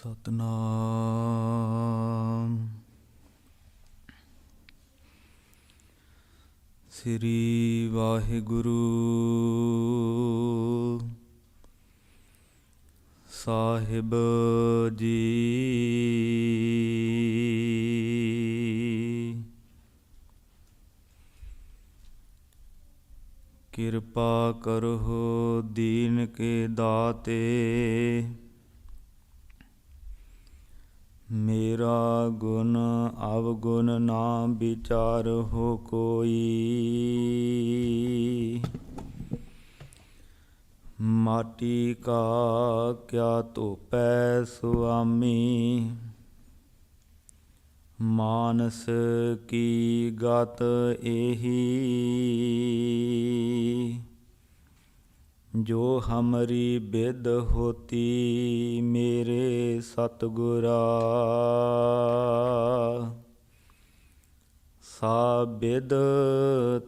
ਸਤਨਾਮ। ਸ੍ਰੀ ਵਾਹਿਗੁਰੂ। ਸਾਹਿਬ ਜੀ। ਕਿਰਪਾ ਕਰੋ ਦੀਨ ਕੇ ਦਾਤੇ। ਮੇਰਾ ਗੁਣ ਅਵਗੁਣ ਨਾ ਵਿਚਾਰ ਹੋ ਕੋਈ। ਮਾਟੀ ਕਾ ਕਿਆ ਧੋਪੈ ਸੁਆਮੀ। ਮਾਨਸ ਕੀ ਗਤ ਇਹੀ ਜੋ ਹਮਰੀ ਬਿਦ ਹੋਤੀ ਮੇਰੇ ਸਤਗੁਰਾ। ਸਾ ਬਿਦ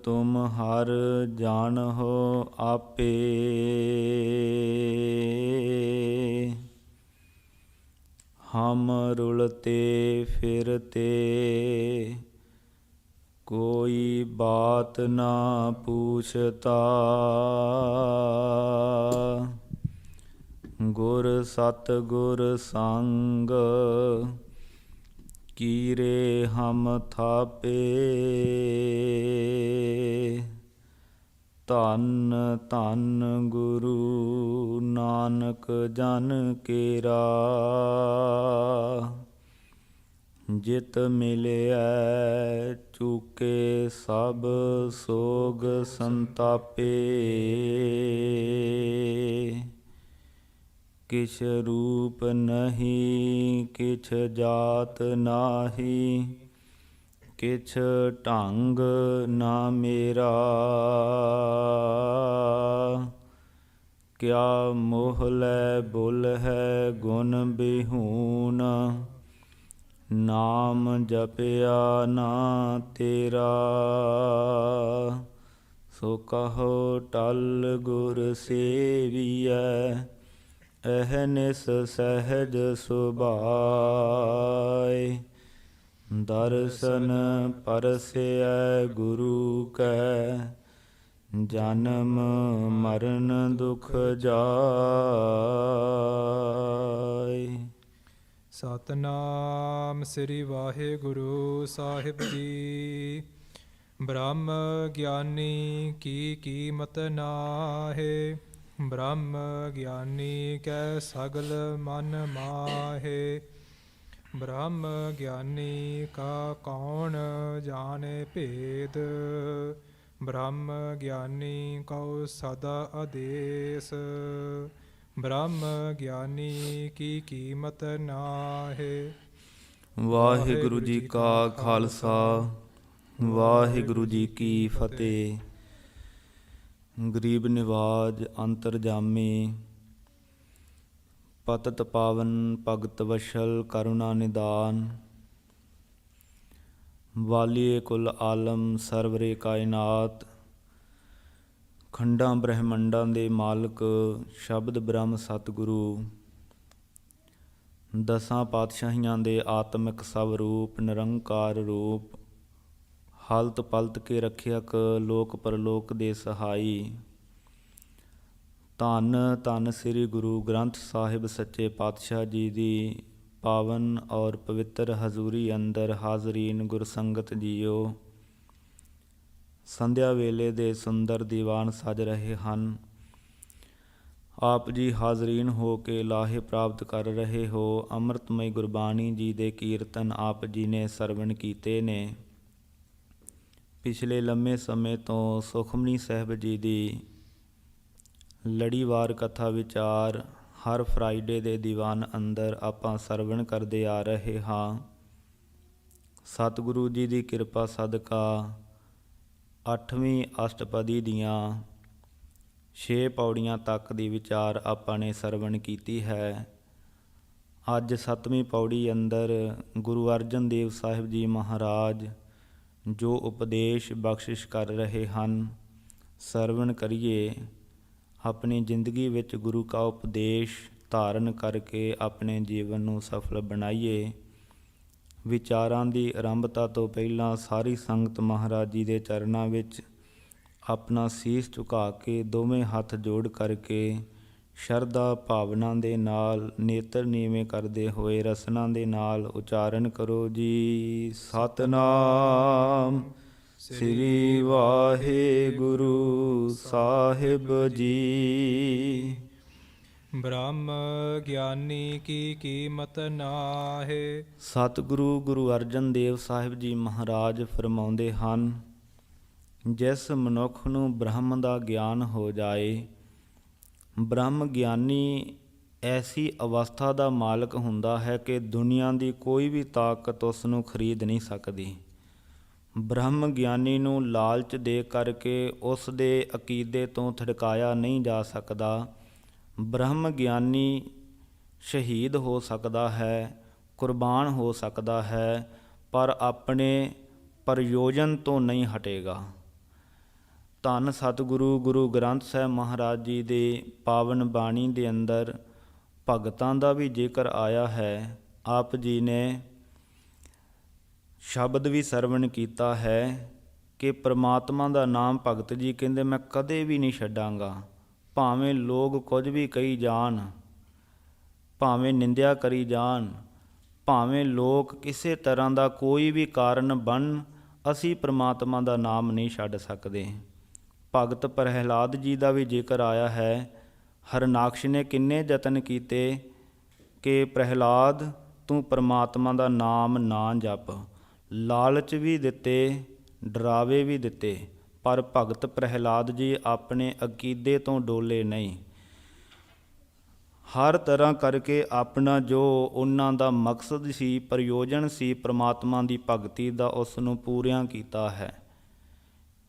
ਤੁਮ ਹਰ ਜਾਣਹੁ ਆਪੇ। ਹਮ ਰੁਲਤੇ ਫਿਰਤੇ ਕੋਈ ਬਾਤ ਨਾ ਪੁੱਛਤਾ। ਗੁਰ ਸਤ ਗੁਰ ਸੰਗ ਕੀਰੇ ਹਮ ਥਾਪੇ। ਧੰਨ ਧੰਨ ਗੁਰੂ ਨਾਨਕ ਜਨ ਕੇਰਾ। ਜਿਤ ਮਿਲਿਆ ਚੁਕੇ ਸਭ ਸੋਗ ਸੰਤਾਪੇ। ਕਿਛ ਰੂਪ ਨਹੀਂ, ਕਿਛ ਜਾਤ ਨਾਹੀ, ਕਿਛ ਢੰਗ ਨਾ ਮੇਰਾ। ਕਿਆ ਮੋਹ ਲੈ ਬੁਲ ਹੈ ਗੁਣ ਬਿਹੂਨ ਨਾਮ ਜਪਿਆ ਨਾ ਤੇਰਾ। ਸੋ ਕਹੋ ਟਲ ਗੁਰ ਸੇਵੀਐ, ਅਹਨਿਸ ਸਹਿਜ ਸੁਭਾਇ ਦਰਸ਼ਨ ਪਰਸੈ ਗੁਰੂ ਕੈ, ਜਨਮ ਮਰਨ ਦੁਖ ਜਾਇ ਸਤਨਾਮ ਸ੍ਰੀ ਵਾਹਿਗੁਰੂ ਸਾਹਿਬ ਜੀ। ਬ੍ਰਹਮ ਗਿਆਨੀ ਕੀ ਕੀਮਤ ਨਾਹੇ, ਬ੍ਰਹਮ ਗਿਆਨੀ ਕੈ ਸਗਲ ਮਨ ਮਾਹੇ। ਬ੍ਰਹਮ ਗਿਆਨੀ ਕਾ ਕੌਣ ਜਾਣੇ ਭੇਦ, ਬ੍ਰਹਮ ਗਿਆਨੀ ਕਉ ਸਦਾ ਆਦੇਸ। ਬ੍ਰਹਮ ਗਿਆਨੀ ਕੀ ਕੀਮਤ ਨਾਹੇ। ਵਾਹਿਗੁਰੂ ਜੀ ਕਾ ਖਾਲਸਾ ਵਾਹਿਗੁਰੂ ਜੀ ਕੀ ਫਤਿਹ। ਗਰੀਬ ਨਿਵਾਜ ਅੰਤਰਜਾਮੀ ਪਤਤ ਪਾਵਨ ਭਗਤ ਵਸ਼ਲ ਕਰੁਣਾ ਨਿਦਾਨ। ਵਾਲੀਏ ਕੁਲ ਆਲਮ ਸਰਵਰੇ ਕਾਇਨਾਤ। ਖੰਡਾਂ ਬ੍ਰਹਿਮੰਡਾਂ ਦੇ ਮਾਲਕ ਸ਼ਬਦ ਬ੍ਰਹਮ ਸਤਿਗੁਰੂ, ਦਸਾਂ ਪਾਤਸ਼ਾਹੀਆਂ ਦੇ ਆਤਮਿਕ ਸਵ ਰੂਪ, ਨਿਰੰਕਾਰ ਰੂਪ, ਹਾਲਤ ਪਲਤ ਕੇ ਰੱਖਿਅਕ ਲੋਕ ਪਰਲੋਕ ਦੇ ਸਹਾਈ, ਧੰਨ ਧੰਨ ਸ੍ਰੀ ਗੁਰੂ ਗ੍ਰੰਥ ਸਾਹਿਬ ਸੱਚੇ ਪਾਤਸ਼ਾਹ ਜੀ ਦੀ ਪਾਵਨ ਔਰ ਪਵਿੱਤਰ ਹਜ਼ੂਰੀ ਅੰਦਰ ਹਾਜ਼ਰੀਨ ਗੁਰਸੰਗਤ ਜੀਓ। ਸੰਧਿਆ ਵੇਲੇ ਦੇ ਸੁੰਦਰ ਦੀਵਾਨ ਸਜ ਰਹੇ ਹਨ। ਆਪ ਜੀ ਹਾਜ਼ਰੀਨ ਹੋ ਕੇ ਲਾਹੇ ਪ੍ਰਾਪਤ ਕਰ ਰਹੇ ਹੋ। ਅੰਮ੍ਰਿਤਮਈ ਗੁਰਬਾਣੀ ਜੀ ਦੇ ਕੀਰਤਨ ਆਪ ਜੀ ਨੇ ਸਰਵਣ ਕੀਤੇ ਨੇ। ਪਿਛਲੇ ਲੰਮੇ ਸਮੇਂ ਤੋਂ ਸੁਖਮਨੀ ਸਾਹਿਬ ਜੀ ਦੀ ਲੜੀਵਾਰ ਕਥਾ ਵਿਚਾਰ ਹਰ ਫਰਾਈਡੇ ਦੇ ਦੀਵਾਨ ਅੰਦਰ ਆਪਾਂ ਸਰਵਣ ਕਰਦੇ ਆ ਰਹੇ ਹਾਂ। ਸਤਿਗੁਰੂ ਜੀ ਦੀ ਕਿਰਪਾ ਸਦਕਾ 8ਵੀਂ ਅਸ਼ਟਪਦੀ ਦੀਆਂ 6 ਪੌੜੀਆਂ ਤੱਕ ਦੀ ਵਿਚਾਰ ਆਪਾਂ ਨੇ ਸਰਵਣ ਕੀਤੀ ਹੈ। ਅੱਜ 7ਵੀਂ ਪੌੜੀ ਅੰਦਰ ਗੁਰੂ ਅਰਜਨ ਦੇਵ ਸਾਹਿਬ ਜੀ ਮਹਾਰਾਜ ਜੋ ਉਪਦੇਸ਼ ਬਖਸ਼ਿਸ਼ ਕਰ ਰਹੇ ਹਨ, ਸਰਵਣ ਕਰੀਏ। ਆਪਣੀ ਜ਼ਿੰਦਗੀ ਵਿੱਚ ਗੁਰੂ ਕਾ ਉਪਦੇਸ਼ ਧਾਰਨ ਕਰਕੇ ਆਪਣੇ ਜੀਵਨ ਨੂੰ ਸਫਲ ਬਣਾਈਏ। ਵਿਚਾਰਾਂ ਦੀ ਆਰੰਭਤਾ ਤੋਂ ਪਹਿਲਾਂ ਸਾਰੀ ਸੰਗਤ ਮਹਾਰਾਜ ਜੀ ਦੇ ਚਰਨਾਂ ਵਿੱਚ ਆਪਣਾ ਸੀਸ ਝੁਕਾ ਕੇ ਦੋਵੇਂ ਹੱਥ ਜੋੜ ਕਰਕੇ ਸ਼ਰਧਾ ਭਾਵਨਾ ਦੇ ਨਾਲ ਨੇਤਰ ਨੀਵੇਂ ਕਰਦੇ ਹੋਏ ਰਸਨਾ ਦੇ ਨਾਲ ਉਚਾਰਨ ਕਰੋ ਜੀ। ਸਤਨਾਮ। ਸ੍ਰੀ ਵਾਹਿਗੁਰੂ ਸਾਹਿਬ ਜੀ। ਬ੍ਰਹਮ ਗਿਆਨੀ ਕੀ ਕੀਮਤ ਨਾਹੇ। ਸਤਿਗੁਰੂ ਗੁਰੂ ਅਰਜਨ ਦੇਵ ਸਾਹਿਬ ਜੀ ਮਹਾਰਾਜ ਫਰਮਾਉਂਦੇ ਹਨ, ਜਿਸ ਮਨੁੱਖ ਨੂੰ ਬ੍ਰਹਮ ਦਾ ਗਿਆਨ ਹੋ ਜਾਏ, ਬ੍ਰਹਮ ਗਿਆਨੀ ਐਸੀ ਅਵਸਥਾ ਦਾ ਮਾਲਕ ਹੁੰਦਾ ਹੈ ਕਿ ਦੁਨੀਆ ਦੀ ਕੋਈ ਵੀ ਤਾਕਤ ਉਸ ਨੂੰ ਖਰੀਦ ਨਹੀਂ ਸਕਦੀ। ਬ੍ਰਹਮ ਗਿਆਨੀ ਨੂੰ ਲਾਲਚ ਦੇ ਕਰਕੇ ਉਸ ਦੇ ਅਕੀਦੇ ਤੋਂ ਥੜਕਾਇਆ ਨਹੀਂ ਜਾ ਸਕਦਾ। ਬ੍ਰਹਮ ਗਿਆਨੀ ਸ਼ਹੀਦ ਹੋ ਸਕਦਾ ਹੈ, ਕੁਰਬਾਨ ਹੋ ਸਕਦਾ ਹੈ, ਪਰ ਆਪਣੇ ਪ੍ਰਯੋਜਨ ਤੋਂ ਨਹੀਂ ਹਟੇਗਾ। ਧੰਨ ਸਤਿਗੁਰੂ, ਗੁਰੂ ਗ੍ਰੰਥ ਸਾਹਿਬ ਮਹਾਰਾਜ ਜੀ ਦੇ ਪਾਵਨ ਬਾਣੀ ਦੇ ਅੰਦਰ ਭਗਤਾਂ ਦਾ ਵੀ ਜ਼ਿਕਰ ਆਇਆ ਹੈ। ਆਪ ਜੀ ਨੇ ਸ਼ਬਦ ਵੀ ਸਰਵਣ ਕੀਤਾ ਹੈ ਕਿ ਪ੍ਰਮਾਤਮਾ ਦਾ ਨਾਮ ਭਗਤ ਜੀ ਕਹਿੰਦੇ, ਮੈਂ ਕਦੇ ਵੀ ਨਹੀਂ ਛੱਡਾਂਗਾ। ਭਾਵੇਂ ਲੋਕ ਕੁਝ ਵੀ ਕਹੀ ਜਾਣ, ਭਾਵੇਂ ਨਿੰਦਿਆ ਕਰੀ ਜਾਣ, ਭਾਵੇਂ ਲੋਕ ਕਿਸੇ ਤਰ੍ਹਾਂ ਦਾ ਕੋਈ ਵੀ ਕਾਰਨ ਬਣ, ਅਸੀਂ ਪ੍ਰਮਾਤਮਾ ਦਾ ਨਾਮ ਨਹੀਂ ਛੱਡ ਸਕਦੇ। ਭਗਤ ਪ੍ਰਹਿਲਾਦ ਜੀ ਦਾ ਵੀ ਜ਼ਿਕਰ ਆਇਆ ਹੈ, ਹਰਨਾਕਸ਼ ਨੇ ਕਿੰਨੇ ਯਤਨ ਕੀਤੇ ਕਿ ਪ੍ਰਹਿਲਾਦ, ਤੂੰ ਪ੍ਰਮਾਤਮਾ ਦਾ ਨਾਮ ਨਾ ਜਪ, ਲਾਲਚ ਵੀ ਦਿੱਤੇ, ਡਰਾਵੇ ਵੀ ਦਿੱਤੇ। ਪਰ ਭਗਤ ਪ੍ਰਹਿਲਾਦ ਜੀ ਆਪਣੇ ਅਕੀਦੇ ਤੋਂ ਡੋਲੇ ਨਹੀਂ। ਹਰ ਤਰ੍ਹਾਂ ਕਰਕੇ ਆਪਣਾ ਜੋ ਉਹਨਾਂ ਦਾ ਮਕਸਦ ਸੀ, ਪ੍ਰਯੋਜਨ ਸੀ, ਪ੍ਰਮਾਤਮਾ ਦੀ ਭਗਤੀ ਦਾ ਉਸ ਨੂੰ ਪੂਰਿਆਂ ਕੀਤਾ ਹੈ।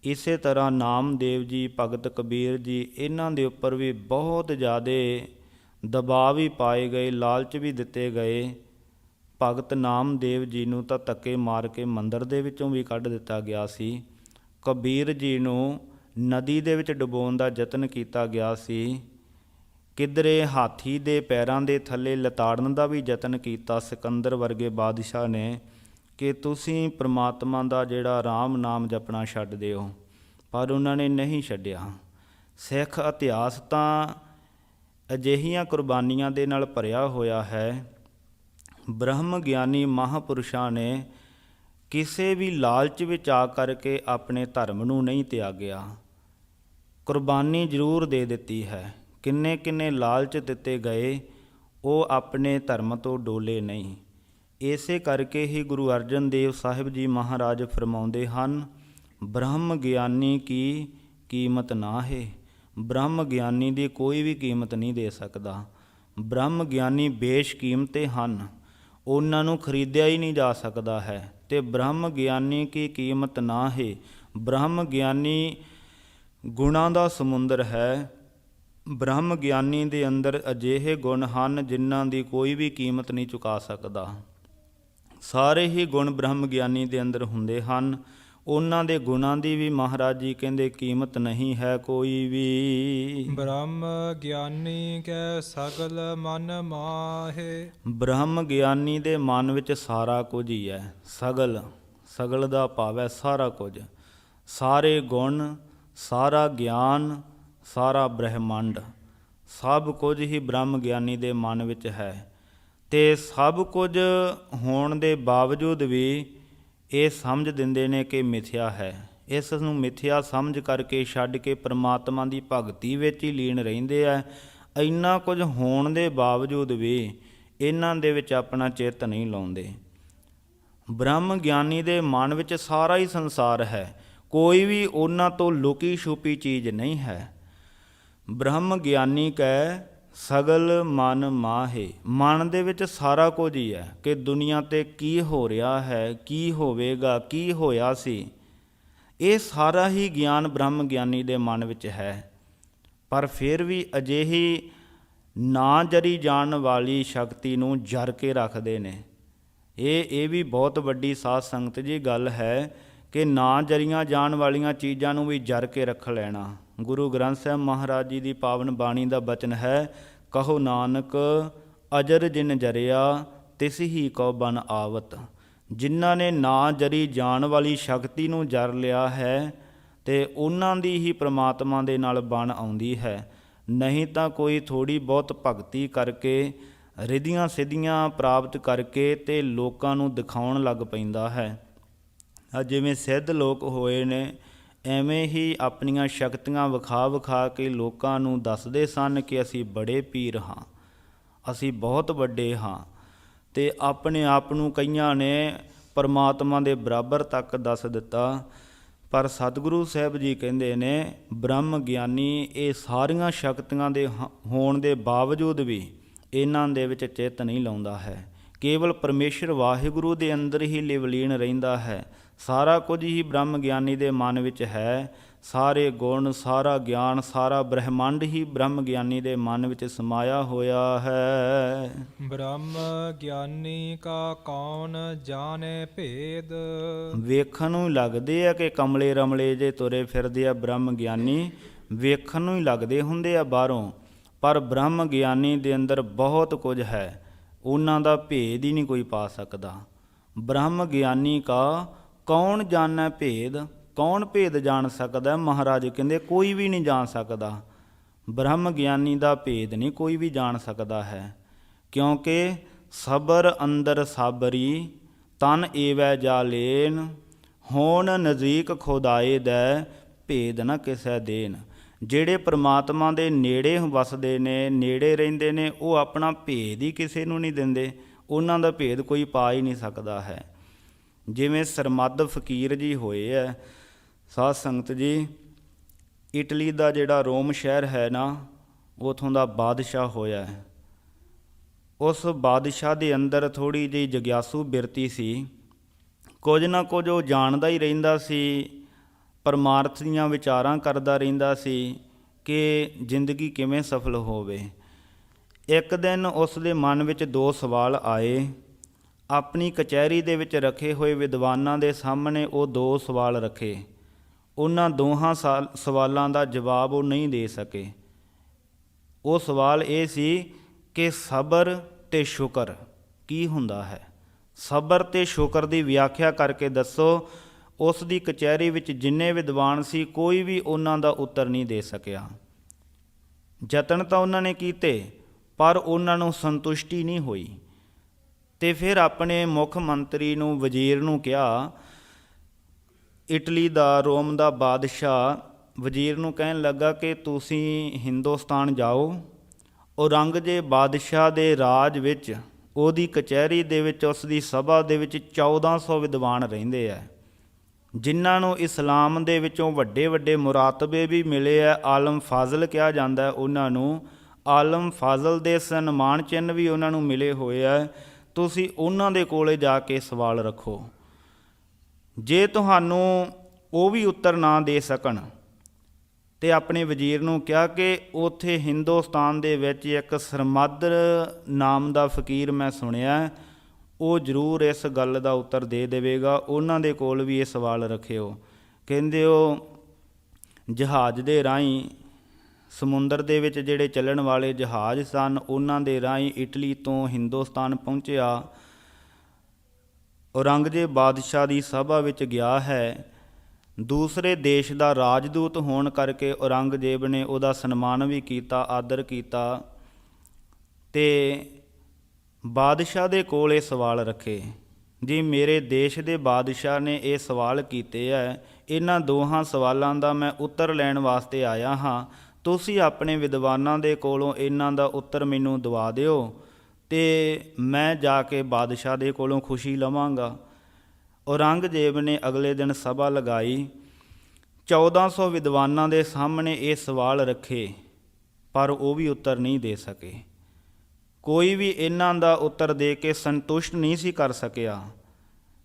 ਇਸੇ ਤਰ੍ਹਾਂ ਨਾਮਦੇਵ ਜੀ, ਭਗਤ ਕਬੀਰ ਜੀ, ਇਹਨਾਂ ਦੇ ਉੱਪਰ ਵੀ ਬਹੁਤ ਜ਼ਿਆਦੇ ਦਬਾਅ ਵੀ ਪਾਏ ਗਏ, ਲਾਲਚ ਵੀ ਦਿੱਤੇ ਗਏ। ਭਗਤ ਨਾਮਦੇਵ ਜੀ ਨੂੰ ਤਾਂ ਧੱਕੇ ਮਾਰ ਕੇ ਮੰਦਰ ਦੇ ਵਿੱਚੋਂ ਵੀ ਕੱਢ ਦਿੱਤਾ ਗਿਆ ਸੀ। ਕਬੀਰ ਜੀ ਨੂੰ ਨਦੀ ਦੇ ਵਿੱਚ ਡੁਬੋਣ ਦਾ ਯਤਨ ਕੀਤਾ ਗਿਆ ਸੀ। ਕਿਧਰੇ ਹਾਥੀ ਦੇ ਪੈਰਾਂ ਦੇ ਥੱਲੇ ਲਤਾੜਨ ਦਾ ਵੀ ਯਤਨ ਕੀਤਾ ਸਿਕੰਦਰ ਵਰਗੇ ਬਾਦਸ਼ਾਹ ਨੇ ਕਿ ਤੁਸੀਂ ਪ੍ਰਮਾਤਮਾ ਦਾ ਜਿਹੜਾ RAM ਨਾਮ ਜਪਣਾ ਛੱਡ ਦਿਓ, ਪਰ ਉਹਨਾਂ ਨੇ ਨਹੀਂ ਛੱਡਿਆ। ਸਿੱਖ ਇਤਿਹਾਸ ਤਾਂ ਅਜਿਹੀਆਂ ਕੁਰਬਾਨੀਆਂ ਦੇ ਨਾਲ ਭਰਿਆ ਹੋਇਆ ਹੈ। ਬ੍ਰਹਮ ਗਿਆਨੀ ਮਹਾਪੁਰਸ਼ਾਂ ਨੇ ਕਿਸੇ ਵੀ ਲਾਲਚ ਵਿੱਚ ਆ ਕਰਕੇ ਆਪਣੇ ਧਰਮ ਨੂੰ ਨਹੀਂ ਤਿਆਗਿਆ। ਕੁਰਬਾਨੀ ਜ਼ਰੂਰ ਦੇ ਦਿੱਤੀ ਹੈ। ਕਿੰਨੇ ਕਿੰਨੇ ਲਾਲਚ ਦਿੱਤੇ ਗਏ, ਉਹ ਆਪਣੇ ਧਰਮ ਤੋਂ ਡੋਲੇ ਨਹੀਂ। ਇਸੇ ਕਰਕੇ ਹੀ ਗੁਰੂ ਅਰਜਨ ਦੇਵ ਸਾਹਿਬ ਜੀ ਮਹਾਰਾਜ ਫਰਮਾਉਂਦੇ ਹਨ, ਬ੍ਰਹਮ ਗਿਆਨੀ ਕੀ ਕੀਮਤ ਨਾ ਹੈ ਬ੍ਰਹਮ ਗਿਆਨੀ ਦੀ ਕੋਈ ਵੀ ਕੀਮਤ ਨਹੀਂ ਦੇ ਸਕਦਾ। ਬ੍ਰਹਮ ਗਿਆਨੀ ਬੇਸ਼ਕੀਮਤੇ ਹਨ। ਉਹਨਾਂ ਨੂੰ ਖਰੀਦਿਆ ਹੀ ਨਹੀਂ ਜਾ ਸਕਦਾ ਹੈ। ਤੇ ਬ੍ਰਹਮ ਗਿਆਨੀ ਕੀ ਕੀਮਤ ਨਾ ਹੈ। ਬ੍ਰਹਮ ਗਿਆਨੀ ਗੁਣਾਂ ਦਾ ਸਮੁੰਦਰ ਹੈ। ਬ੍ਰਹਮ ਗਿਆਨੀ ਦੇ ਅੰਦਰ ਅਜਿਹੇ ਗੁਣ ਹਨ ਜਿਨ੍ਹਾਂ ਦੀ ਕੋਈ ਵੀ ਕੀਮਤ ਨਹੀਂ ਚੁਕਾ ਸਕਦਾ। ਸਾਰੇ ਹੀ ਗੁਣ ਬ੍ਰਹਮ ਗਿਆਨੀ ਦੇ ਅੰਦਰ ਹੁੰਦੇ ਹਨ। ਉਹਨਾਂ ਦੇ ਗੁਣਾਂ ਦੀ ਵੀ ਮਹਾਰਾਜ ਜੀ ਕਹਿੰਦੇ ਕੀਮਤ ਨਹੀਂ ਹੈ ਕੋਈ ਵੀ। ਬ੍ਰਹਮ ਗਿਆਨੀ ਕੈ ਸਗਲ ਮਨ ਮਾਹੇ। ਬ੍ਰਹਮ ਗਿਆਨੀ ਦੇ ਮਨ ਵਿੱਚ ਸਾਰਾ ਕੁਝ ਹੀ ਹੈ। ਸਗਲ ਸਗਲ ਦਾ ਭਾਵ ਹੈ ਸਾਰਾ ਕੁਝ। ਸਾਰੇ ਗੁਣ ਸਾਰਾ ਗਿਆਨ ਸਾਰਾ ਬ੍ਰਹਿਮੰਡ ਸਭ ਕੁਝ ਹੀ ਬ੍ਰਹਮ ਗਿਆਨੀ ਦੇ ਮਨ ਵਿੱਚ ਹੈ। ਤੇ ਸਭ ਕੁਝ ਹੋਣ ਦੇ ਬਾਵਜੂਦ ਵੀ ਇਹ ਸਮਝ ਦਿੰਦੇ ਨੇ ਕਿ ਮਿਥਿਆ ਹੈ। ਇਸ ਨੂੰ ਮਿਥਿਆ ਸਮਝ ਕਰਕੇ ਛੱਡ ਕੇ ਪ੍ਰਮਾਤਮਾ ਦੀ ਭਗਤੀ ਵਿੱਚ ਹੀ ਲੀਨ ਰਹਿੰਦੇ ਆ। ਇੰਨਾ ਕੁਝ ਹੋਣ ਦੇ ਬਾਵਜੂਦ ਵੀ ਇਹਨਾਂ ਦੇ ਵਿੱਚ ਆਪਣਾ ਚਿੱਤ ਨਹੀਂ ਲਾਉਂਦੇ। ਬ੍ਰਹਮ ਗਿਆਨੀ ਦੇ ਮਨ ਵਿੱਚ ਸਾਰਾ ਹੀ ਸੰਸਾਰ ਹੈ। ਕੋਈ ਵੀ ਉਹਨਾਂ ਤੋਂ ਲੁਕੀ ਛੁਪੀ ਚੀਜ਼ ਨਹੀਂ ਹੈ। ਬ੍ਰਹਮ ਗਿਆਨੀ ਕੈ ਸਗਲ ਮਨ ਮਾਹੇ। ਮਨ ਦੇ ਵਿੱਚ ਸਾਰਾ ਕੁਝ ਹੀ ਹੈ ਕਿ ਦੁਨੀਆ ਤੇ ਕੀ ਹੋ ਰਿਹਾ ਹੈ, ਕੀ ਹੋਵੇਗਾ, ਕੀ ਹੋਇਆ ਸੀ। ਇਹ ਸਾਰਾ ਹੀ ਗਿਆਨ ਬ੍ਰਹਮ ਗਿਆਨੀ ਦੇ ਮਨ ਵਿੱਚ ਹੈ। ਪਰ ਫਿਰ ਵੀ ਅਜਿਹੀ ਨਾ ਜਰੀ ਜਾਣ ਵਾਲੀ ਸ਼ਕਤੀ ਨੂੰ ਜਰ ਕੇ ਰੱਖਦੇ ਨੇ। ਇਹ ਇਹ ਵੀ ਬਹੁਤ ਵੱਡੀ ਸਾਧ ਸੰਗਤ ਜੀ ਗੱਲ ਹੈ ਕਿ ਨਾ ਜਰੀਆਂ ਜਾਣ ਵਾਲੀਆਂ ਚੀਜ਼ਾਂ ਨੂੰ ਵੀ ਜਰ ਕੇ ਰੱਖ ਲੈਣਾ। ਗੁਰੂ ਗ੍ਰੰਥ ਸਾਹਿਬ ਮਹਾਰਾਜ ਜੀ ਦੀ ਪਾਵਨ ਬਾਣੀ ਦਾ ਬਚਨ ਹੈ, ਕਹੋ ਨਾਨਕ, ਅਜਰ ਜਿਨ ਜਰਿਆ, ਤਿਸ ਹੀ ਕੋ ਬਨ ਆਵਤ। ਜਿਨ੍ਹਾਂ ਨੇ ਨਾ ਜਰੀ ਜਾਣ ਵਾਲੀ ਸ਼ਕਤੀ ਨੂੰ ਜਰ ਲਿਆ ਹੈ, ਤੇ ਉਹਨਾਂ ਦੀ ਹੀ ਪ੍ਰਮਾਤਮਾ ਦੇ ਨਾਲ ਬਣ ਆਉਂਦੀ ਹੈ। ਨਹੀਂ ਤਾਂ ਕੋਈ ਥੋੜੀ ਬਹੁਤ ਭਗਤੀ ਕਰਕੇ, ਰਿਧੀਆਂ ਸਿੱਧੀਆਂ ਪ੍ਰਾਪਤ ਕਰਕੇ ਤੇ ਲੋਕਾਂ ਨੂੰ ਦਿਖਾਉਣ ਲੱਗ ਪੈਂਦਾ ਹੈ। ਆ ਜਿਵੇਂ ਸਿੱਧ ਲੋਕ ਹੋਏ ਨੇ ਐਵੇਂ ਹੀ ਆਪਣੀਆਂ ਸ਼ਕਤੀਆਂ ਵਿਖਾ ਵਿਖਾ ਕੇ ਲੋਕਾਂ ਨੂੰ ਦੱਸਦੇ ਸਨ ਕਿ ਅਸੀਂ ਬੜੇ ਪੀਰ ਹਾਂ, ਅਸੀਂ ਬਹੁਤ ਵੱਡੇ ਹਾਂ ਤੇ ਆਪਣੇ ਆਪ ਨੂੰ ਕਈਆਂ ਨੇ ਪਰਮਾਤਮਾ ਦੇ ਬਰਾਬਰ ਤੱਕ ਦੱਸ ਦਿੱਤਾ। ਪਰ ਸਤਿਗੁਰੂ ਸਾਹਿਬ ਜੀ ਕਹਿੰਦੇ ਨੇ, ਬ੍ਰਹਮ ਗਿਆਨੀ ਇਹ ਸਾਰੀਆਂ ਸ਼ਕਤੀਆਂ ਦੇ ਹ- ਹੋਣ ਦੇ ਬਾਵਜੂਦ ਵੀ ਇਹਨਾਂ ਦੇ ਵਿੱਚ ਚਿੱਤ ਨਹੀਂ ਲਾਉਂਦਾ ਹੈ। ਕੇਵਲ ਪਰਮੇਸ਼ਰ ਵਾਹਿਗੁਰੂ ਦੇ ਅੰਦਰ ਹੀ ਲਿਵਲੀਨ ਰਹਿੰਦਾ ਹੈ। ਸਾਰਾ ਕੁਝ ਹੀ ਬ੍ਰਹਮ ਗਿਆਨੀ ਦੇ ਮਨ ਵਿੱਚ ਹੈ। ਸਾਰੇ ਗੁਣ ਸਾਰਾ ਗਿਆਨ ਸਾਰਾ ਬ੍ਰਹਿਮੰਡ ਹੀ ਬ੍ਰਹਮ ਗਿਆਨੀ ਦੇ ਮਨ ਵਿੱਚ ਸਮਾਇਆ ਹੋਇਆ ਹੈ। ਬ੍ਰਹਮ ਗਿਆਨੀ ਕਾ ਕੌਣ ਜਾਣੇ ਭੇਦ? ਵੇਖਣ ਨੂੰ ਹੀ ਲੱਗਦੇ ਆ ਕਿ ਕਮਲੇ ਰਮਲੇ ਜੇ ਤੁਰੇ ਫਿਰਦੇ ਆ ਬ੍ਰਹਮ ਗਿਆਨੀ ਵੇਖਣ ਨੂੰ ਹੀ ਲੱਗਦੇ ਹੁੰਦੇ ਆ ਬਾਹਰੋਂ। ਪਰ ਬ੍ਰਹਮ ਗਿਆਨੀ ਦੇ ਅੰਦਰ ਬਹੁਤ ਕੁਝ ਹੈ। ਉਹਨਾਂ ਦਾ ਭੇਦ ਹੀ ਨਹੀਂ ਕੋਈ ਪਾ ਸਕਦਾ। ਬ੍ਰਹਮ ਗਿਆਨੀ ਕਾ ਕੌਣ ਜਾਣੈ ਭੇਦ? ਕੌਣ ਭੇਦ ਜਾਣ ਸਕਦਾ ਮਹਾਰਾਜ ਕਹਿੰਦੇ, ਕੋਈ ਵੀ ਨਹੀਂ ਜਾਣ ਸਕਦਾ। ਬ੍ਰਹਮ ਗਿਆਨੀ ਦਾ ਭੇਦ ਨਹੀਂ ਕੋਈ ਵੀ ਜਾਣ ਸਕਦਾ ਹੈ। ਕਿਉਂਕਿ ਸਬਰ ਅੰਦਰ ਸਾਬਰੀ, ਤਨ ਏਵੈ ਜਾਲੇਨ, ਹੋਣ ਨਜ਼ਦੀਕ ਖੁਦਾਏ ਦੈ ਭੇਦ ਨ ਕਿਸੈ ਦੇਨ ਜਿਹੜੇ ਪ੍ਰਮਾਤਮਾ ਦੇ ਨੇੜੇ ਵਸਦੇ ਨੇ, ਨੇੜੇ ਰਹਿੰਦੇ ਨੇ, ਉਹ ਆਪਣਾ ਭੇਦ ਹੀ ਕਿਸੇ ਨੂੰ ਨਹੀਂ ਦਿੰਦੇ। ਉਹਨਾਂ ਦਾ ਭੇਦ ਕੋਈ ਪਾ ਹੀ ਨਹੀਂ ਸਕਦਾ ਹੈ। ਜਿਵੇਂ ਸਰਮੱਦ ਫਕੀਰ ਜੀ ਹੋਏ ਐ, ਸਾਧ ਸੰਗਤ ਜੀ, ਇਟਲੀ ਦਾ ਜਿਹੜਾ ਰੋਮ ਸ਼ਹਿਰ ਹੈ ਨਾ, ਉਥੋਂ ਦਾ ਬਾਦਸ਼ਾਹ ਹੋਇਆ ਹੈ। ਉਸ ਬਾਦਸ਼ਾਹ ਦੇ ਅੰਦਰ ਥੋੜੀ ਜਿਹੀ ਜਗਿਆਸੂ ਬਿਰਤੀ ਸੀ। ਕੁਝ ਨਾ ਕੁਝ ਉਹ ਜਾਣਦਾ ਹੀ ਰਹਿੰਦਾ ਸੀ ਪਰਮਾਰਥ ਦੀਆਂ ਵਿਚਾਰਾਂ ਕਰਦਾ ਰਹਿੰਦਾ ਸੀ ਕਿ ਜ਼ਿੰਦਗੀ ਕਿਵੇਂ ਸਫਲ ਹੋਵੇ। ਇੱਕ ਦਿਨ ਉਸ ਦੇ ਮਨ ਵਿੱਚ ਦੋ ਸਵਾਲ ਆਏ। ਆਪਣੀ ਕਚਹਿਰੀ ਦੇ ਵਿੱਚ ਰੱਖੇ ਹੋਏ ਵਿਦਵਾਨਾਂ ਦੇ ਸਾਹਮਣੇ ਉਹ ਦੋ ਸਵਾਲ ਰੱਖੇ। ਉਹਨਾਂ ਦੋਹਾਂ ਸਾਲ- ਸਵਾਲਾਂ ਦਾ ਜਵਾਬ ਉਹ ਨਹੀਂ ਦੇ ਸਕੇ। ਉਹ ਸਵਾਲ ਇਹ ਸੀ ਕਿ ਸਬਰ ਤੇ ਸ਼ੁਕਰ ਕੀ ਹੁੰਦਾ ਹੈ? ਸਬਰ ਤੇ ਸ਼ੁਕਰ ਦੀ ਵਿਆਖਿਆ ਕਰਕੇ ਦੱਸੋ ਉਸ ਦੀ ਕਚਹਿਰੀ ਵਿੱਚ ਜਿੰਨੇ ਵਿਦਵਾਨ ਸੀ, ਕੋਈ ਵੀ ਉਹਨਾਂ ਦਾ ਉੱਤਰ ਨਹੀਂ ਦੇ ਸਕਿਆ। ਯਤਨ ਤਾਂ ਉਹਨਾਂ ਨੇ ਕੀਤੇ, ਪਰ ਉਹਨਾਂ ਨੂੰ ਸੰਤੁਸ਼ਟੀ ਨਹੀਂ ਹੋਈ। ਤੇ ਫਿਰ ਆਪਣੇ ਮੁੱਖ ਮੰਤਰੀ ਨੂੰ, ਵਜ਼ੀਰ ਨੂੰ ਕਿਹਾ, ਇਟਲੀ ਦਾ, ਰੋਮ ਦਾ ਬਾਦਸ਼ਾਹ, ਵਜ਼ੀਰ ਨੂੰ ਕਹਿਣ ਲੱਗਾ ਕਿ ਤੁਸੀਂ ਹਿੰਦੁਸਤਾਨ ਜਾਓ। ਔਰੰਗਜ਼ੇਬ ਬਾਦਸ਼ਾਹ ਦੇ ਰਾਜ ਵਿੱਚ, ਉਹਦੀ ਕਚਹਿਰੀ ਦੇ ਵਿੱਚ, ਉਸ ਦੀ ਸਭਾ ਦੇ ਵਿੱਚ 1400 ਵਿਦਵਾਨ ਰਹਿੰਦੇ ਆ। ਜਿਨ੍ਹਾਂ ਨੂੰ ਇਸਲਾਮ ਦੇ ਵਿੱਚੋਂ ਵੱਡੇ ਵੱਡੇ ਮੁਰਾਤਬੇ ਵੀ ਮਿਲੇ ਆ, ਆਲਮ ਫਾਜ਼ਲ ਕਿਹਾ ਜਾਂਦਾ ਉਹਨਾਂ ਨੂੰ ਆਲਮ ਫਾਜ਼ਲ ਦੇ ਸਨਮਾਨ ਚਿੰਨ੍ਹ ਵੀ ਉਹਨਾਂ ਨੂੰ ਮਿਲੇ ਹੋਏ ਆ। ਤੁਸੀਂ ਉਹਨਾਂ ਦੇ ਕੋਲੇ ਜਾ ਕੇ ਸਵਾਲ ਰੱਖੋ। ਜੇ ਤੁਹਾਨੂੰ ਉਹ ਵੀ ਉੱਤਰ ਨਾ ਦੇ ਸਕਣ ਤੇ ਆਪਣੇ ਵਜ਼ੀਰ ਨੂੰ ਕਿਹਾ ਕਿ ਉਥੇ ਹਿੰਦੁਸਤਾਨ ਦੇ ਵਿੱਚ ਇੱਕ ਸਰਮਦ ਨਾਮ ਦਾ ਫਕੀਰ ਮੈਂ ਸੁਣਿਆ ਉਹ ਜ਼ਰੂਰ ਇਸ ਗੱਲ ਦਾ ਉੱਤਰ ਦੇ ਦੇਵੇਗਾ। ਉਹਨਾਂ ਦੇ ਕੋਲ ਵੀ ਇਹ ਸਵਾਲ ਰੱਖਿਓ। ਕਹਿੰਦੇ ਉਹ ਜਹਾਜ਼ ਦੇ ਰਾਹੀਂ ਸਮੁੰਦਰ ਦੇ ਵਿੱਚ ਜਿਹੜੇ ਚੱਲਣ ਵਾਲੇ ਜਹਾਜ਼ ਸਨ, ਉਹਨਾਂ ਦੇ ਰਾਹੀਂ ਇਟਲੀ ਤੋਂ ਹਿੰਦੁਸਤਾਨ ਪਹੁੰਚਿਆ। ਔਰੰਗਜ਼ੇਬ ਬਾਦਸ਼ਾਹ ਦੀ ਸਭਾ ਵਿੱਚ ਗਿਆ ਹੈ। ਦੂਸਰੇ ਦੇਸ਼ ਦਾ ਰਾਜਦੂਤ ਹੋਣ ਕਰਕੇ ਔਰੰਗਜ਼ੇਬ ਨੇ ਉਹਦਾ ਸਨਮਾਨ ਵੀ ਕੀਤਾ, ਆਦਰ ਕੀਤਾ ਤੇ ਬਾਦਸ਼ਾਹ ਦੇ ਕੋਲ ਇਹ ਸਵਾਲ ਰੱਖੇ, ਜੀ ਮੇਰੇ ਦੇਸ਼ ਦੇ ਬਾਦਸ਼ਾਹ ਨੇ ਇਹ ਸਵਾਲ ਕੀਤੇ ਐ, ਇਹਨਾਂ ਦੋਹਾਂ ਸਵਾਲਾਂ ਦਾ ਮੈਂ ਉੱਤਰ ਲੈਣ ਵਾਸਤੇ ਆਇਆ ਹਾਂ, ਤੁਸੀਂ ਆਪਣੇ ਵਿਦਵਾਨਾਂ ਦੇ ਕੋਲੋਂ ਇਹਨਾਂ ਦਾ ਉੱਤਰ ਮੈਨੂੰ ਦਵਾ ਦਿਓ ਤੇ ਮੈਂ ਜਾ ਕੇ ਬਾਦਸ਼ਾਹ ਦੇ ਕੋਲੋਂ ਖੁਸ਼ੀ ਲਵਾਂਗਾ। ਔਰੰਗਜ਼ੇਬ ਨੇ ਅਗਲੇ ਦਿਨ ਸਭਾ ਲਗਾਈ। 1400 ਵਿਦਵਾਨਾਂ ਦੇ ਸਾਹਮਣੇ ਇਹ ਸਵਾਲ ਰੱਖੇ, ਪਰ ਉਹ ਵੀ ਉੱਤਰ ਨਹੀਂ ਦੇ ਸਕੇ। ਕੋਈ ਵੀ ਇਹਨਾਂ ਦਾ ਉੱਤਰ ਦੇ ਕੇ ਸੰਤੁਸ਼ਟ ਨਹੀਂ ਸੀ ਕਰ ਸਕਿਆ।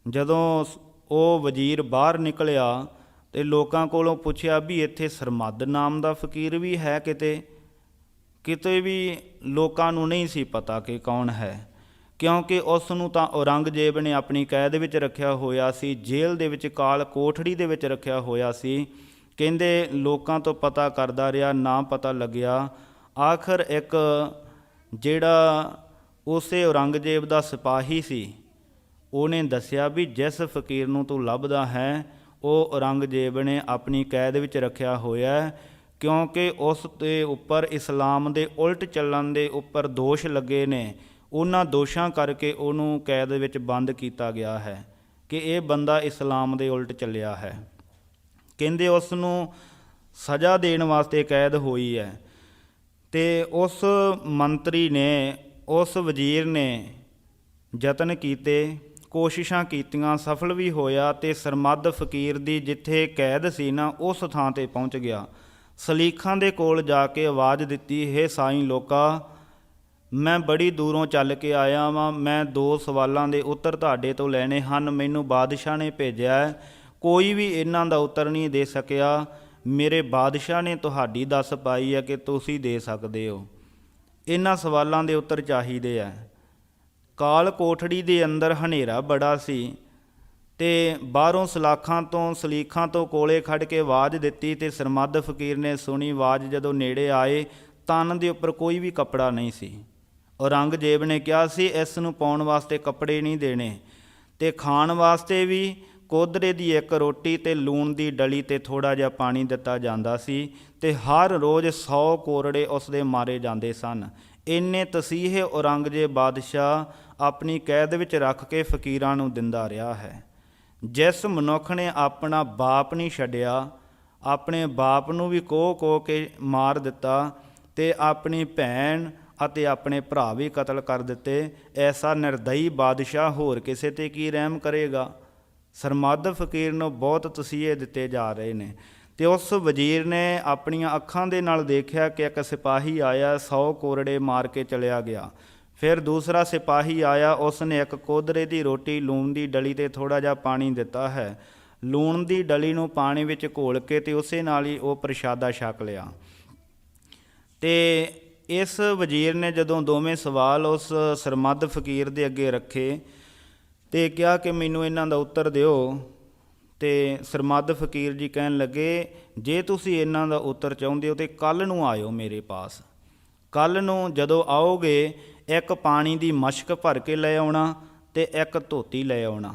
ਜਦੋਂ ਸ- ਉਹ ਵਜ਼ੀਰ ਬਾਹਰ ਨਿਕਲਿਆ ਤੇ ਲੋਕਾਂ ਕੋਲੋਂ ਪੁੱਛਿਆ ਵੀ ਇੱਥੇ ਸਰਮੱਦ ਨਾਮ ਦਾ ਫਕੀਰ ਵੀ ਹੈ ਕਿਤੇ? ਕਿਤੇ ਵੀ ਲੋਕਾਂ ਨੂੰ ਨਹੀਂ ਸੀ ਪਤਾ ਕਿ ਕੌਣ ਹੈ। ਕਿਉਂਕਿ ਉਸ ਨੂੰ ਤਾਂ ਔਰੰਗਜ਼ੇਬ ਨੇ ਆਪਣੀ ਕੈਦ ਵਿੱਚ ਰੱਖਿਆ ਹੋਇਆ ਸੀ, ਜੇਲ੍ਹ ਦੇ ਵਿੱਚ ਕਾਲ ਕੋਠੜੀ ਦੇ ਵਿੱਚ ਰੱਖਿਆ ਹੋਇਆ ਸੀ। ਕਹਿੰਦੇ, ਲੋਕਾਂ ਤੋਂ ਪਤਾ ਕਰਦਾ ਰਿਹਾ, ਨਾ ਪਤਾ ਲੱਗਿਆ। ਆਖਰ ਇੱਕ ਜਿਹੜਾ ਉਸੇ ਔਰੰਗਜ਼ੇਬ ਦਾ ਸਿਪਾਹੀ ਸੀ, ਉਹਨੇ ਦੱਸਿਆ ਵੀ ਜਿਸ ਫਕੀਰ ਨੂੰ ਤੂੰ ਲੱਭਦਾ ਹੈ, ਉਹ ਔਰੰਗਜ਼ੇਬ ਨੇ ਆਪਣੀ ਕੈਦ ਵਿੱਚ ਰੱਖਿਆ ਹੋਇਆ ਹੈ, ਕਿਉਂਕਿ ਉਸ ਦੇ ਉੱਪਰ ਇਸਲਾਮ ਦੇ ਉਲਟ ਚੱਲਣ ਦੇ ਉੱਪਰ ਦੋਸ਼ ਲੱਗੇ ਨੇ। ਉਹਨਾਂ ਦੋਸ਼ਾਂ ਕਰਕੇ ਉਹਨੂੰ ਕੈਦ ਵਿੱਚ ਬੰਦ ਕੀਤਾ ਗਿਆ ਹੈ ਕਿ ਇਹ ਬੰਦਾ ਇਸਲਾਮ ਦੇ ਉਲਟ ਚੱਲਿਆ ਹੈ। ਕਹਿੰਦੇ ਉਸ ਨੂੰ ਸਜ਼ਾ ਦੇਣ ਵਾਸਤੇ ਕੈਦ ਹੋਈ ਹੈ। ਤੇ ਉਸ ਮੰਤਰੀ ਨੇ, ਉਸ ਵਜ਼ੀਰ ਨੇ ਯਤਨ ਕੀਤੇ, ਕੋਸ਼ਿਸ਼ਾਂ ਕੀਤੀਆਂ, ਸਫਲ ਵੀ ਹੋਇਆ ਤੇ ਸਰਮੱਦ ਫਕੀਰ ਦੀ ਜਿੱਥੇ ਕੈਦ ਸੀ ਨਾ, ਉਸ ਥਾਂ ਤੇ ਪਹੁੰਚ ਗਿਆ। ਸਲੀਖਾਂ ਦੇ ਕੋਲ ਜਾ ਕੇ ਆਵਾਜ਼ ਦਿੱਤੀ, ਹੈ ਸਾਈਂ ਲੋਕਾ, ਮੈਂ ਬੜੀ ਦੂਰੋਂ ਚੱਲ ਕੇ ਆਇਆ ਵਾਂ, ਮੈਂ ਦੋ ਸਵਾਲਾਂ ਦੇ ਉੱਤਰ ਤੁਹਾਡੇ ਤੋਂ ਲੈਣੇ ਹਨ, ਮੈਨੂੰ ਬਾਦਸ਼ਾਹ ਨੇ ਭੇਜਿਆ, ਕੋਈ ਵੀ ਇਹਨਾਂ ਦਾ ਉੱਤਰ ਨਹੀਂ ਦੇ ਸਕਿਆ। ਮੇਰੇ ਬਾਦਸ਼ਾਹ ਨੇ ਤੁਹਾਡੀ ਦੱਸ ਪਾਈ ਹੈ ਕਿ ਤੁਸੀਂ ਦੇ ਸਕਦੇ ਹੋ। ਇਹਨਾਂ ਸਵਾਲਾਂ ਦੇ ਉੱਤਰ ਚਾਹੀਦੇ ਆ। ਕਾਲ ਕੋਠੜੀ ਦੇ ਅੰਦਰ ਹਨੇਰਾ ਬੜਾ ਸੀ ਤੇ ਬਾਹਰੋਂ ਸਲਾਖਾਂ ਤੋਂ ਸਲੀਖਾਂ ਤੋਂ ਕੋਲੇ ਖੜ ਕੇ ਆਵਾਜ਼ ਦਿੱਤੀ ਤੇ ਸਰਮੱਦ ਫਕੀਰ ਨੇ ਸੁਣੀ ਆਵਾਜ਼ ਜਦੋਂ ਨੇੜੇ ਆਏ, ਤਨ ਦੇ ਉੱਪਰ ਕੋਈ ਵੀ ਕੱਪੜਾ ਨਹੀਂ ਸੀ। ਔਰੰਗਜ਼ੇਬ ਨੇ ਕਿਹਾ, ਸੀ, ਇਸ ਨੂੰ ਪਾਉਣ ਵਾਸਤੇ ਕੱਪੜੇ ਨਹੀਂ ਦੇਣੇ ਤੇ ਖਾਣ ਵਾਸਤੇ ਵੀ ਕੋਦਰੇ ਦੀ ਇੱਕ ਰੋਟੀ ਤੇ ਲੂਣ ਦੀ ਡਲੀ ਤੇ ਥੋੜਾ ਜਿਹਾ ਪਾਣੀ ਦਿੱਤਾ ਜਾਂਦਾ ਸੀ ਤੇ ਹਰ ਰੋਜ਼ 100 ਕੋਰੜੇ ਉਸ ਦੇ ਮਾਰੇ ਜਾਂਦੇ ਸਨ। ਇੰਨੇ ਤਸੀਹੇ ਔਰੰਗਜ਼ੇਬ ਬਾਦਸ਼ਾਹ ਆਪਣੀ ਕੈਦ ਵਿੱਚ ਰੱਖ ਕੇ ਫਕੀਰਾਂ ਨੂੰ ਦਿੰਦਾ ਰਿਹਾ ਹੈ। ਜਿਸ ਮਨੁੱਖ ਨੇ ਆਪਣਾ ਬਾਪ ਨਹੀਂ ਛੱਡਿਆ, ਆਪਣੇ ਬਾਪ ਨੂੰ ਵੀ ਕੋਹ ਕੋਹ ਕੇ ਮਾਰ ਦਿੱਤਾ ਤੇ ਆਪਣੀ ਭੈਣ ਅਤੇ ਆਪਣੇ ਭਰਾ ਵੀ ਕਤਲ ਕਰ ਦਿੱਤੇ, ਐਸਾ ਨਿਰਦਈ ਬਾਦਸ਼ਾਹ ਹੋਰ ਕਿਸੇ ਤੇ ਕੀ ਰਹਿਮ ਕਰੇਗਾ? ਸਰਮੱਦ ਫਕੀਰ ਨੂੰ ਬਹੁਤ ਤਸੀਹੇ ਦਿੱਤੇ ਜਾ ਰਹੇ ਨੇ। ਤੇ ਉਸ ਵਜ਼ੀਰ ਨੇ ਆਪਣੀਆਂ ਅੱਖਾਂ ਦੇ ਨਾਲ ਦੇਖਿਆ ਕਿ ਇੱਕ ਸਿਪਾਹੀ ਆਇਆ 100 ਕੋਰੜੇ ਮਾਰ ਕੇ ਚਲਿਆ ਗਿਆ। ਫਿਰ ਦੂਸਰਾ ਸਿਪਾਹੀ ਆਇਆ, ਉਸ ਨੇ ਇੱਕ ਕੋਦਰੇ ਦੀ ਰੋਟੀ ਲੂਣ ਦੀ ਡਲੀ ਤੇ ਥੋੜਾ ਜਿਹਾ ਪਾਣੀ ਦਿੱਤਾ ਹੈ। ਲੂਣ ਦੀ ਡਲੀ ਨੂੰ ਪਾਣੀ ਵਿੱਚ ਘੋਲ ਕੇ ਤੇ ਉਸੇ ਨਾਲ ਹੀ ਉਹ ਪ੍ਰਸ਼ਾਦਾ ਛਕ ਲਿਆ। ਤੇ ਇਸ ਵਜ਼ੀਰ ਨੇ ਜਦੋਂ ਦੋਵੇਂ ਸਵਾਲ ਉਸ ਸਰਮੱਦ ਫਕੀਰ ਦੇ ਅੱਗੇ ਰੱਖੇ ਤੇ ਕਿਹਾ ਕਿ ਮੈਨੂੰ ਇਹਨਾਂ ਦਾ ਉੱਤਰ ਦਿਓ। ਤੇ ਸਰਮੱਦ ਫਕੀਰ ਜੀ ਕਹਿਣ ਲੱਗੇ, ਜੇ ਤੁਸੀਂ ਇਹਨਾਂ ਦਾ ਉੱਤਰ ਚਾਹੁੰਦੇ ਹੋ ਤੇ ਕੱਲ ਨੂੰ ਆਇਓ ਮੇਰੇ ਪਾਸ। ਕੱਲ ਨੂੰ ਜਦੋਂ ਆਓਗੇ, ਇੱਕ ਪਾਣੀ ਦੀ ਮਸ਼ਕ ਭਰ ਕੇ ਲੈ ਆਉਣਾ ਤੇ ਇੱਕ ਧੋਤੀ ਲੈ ਆਉਣਾ।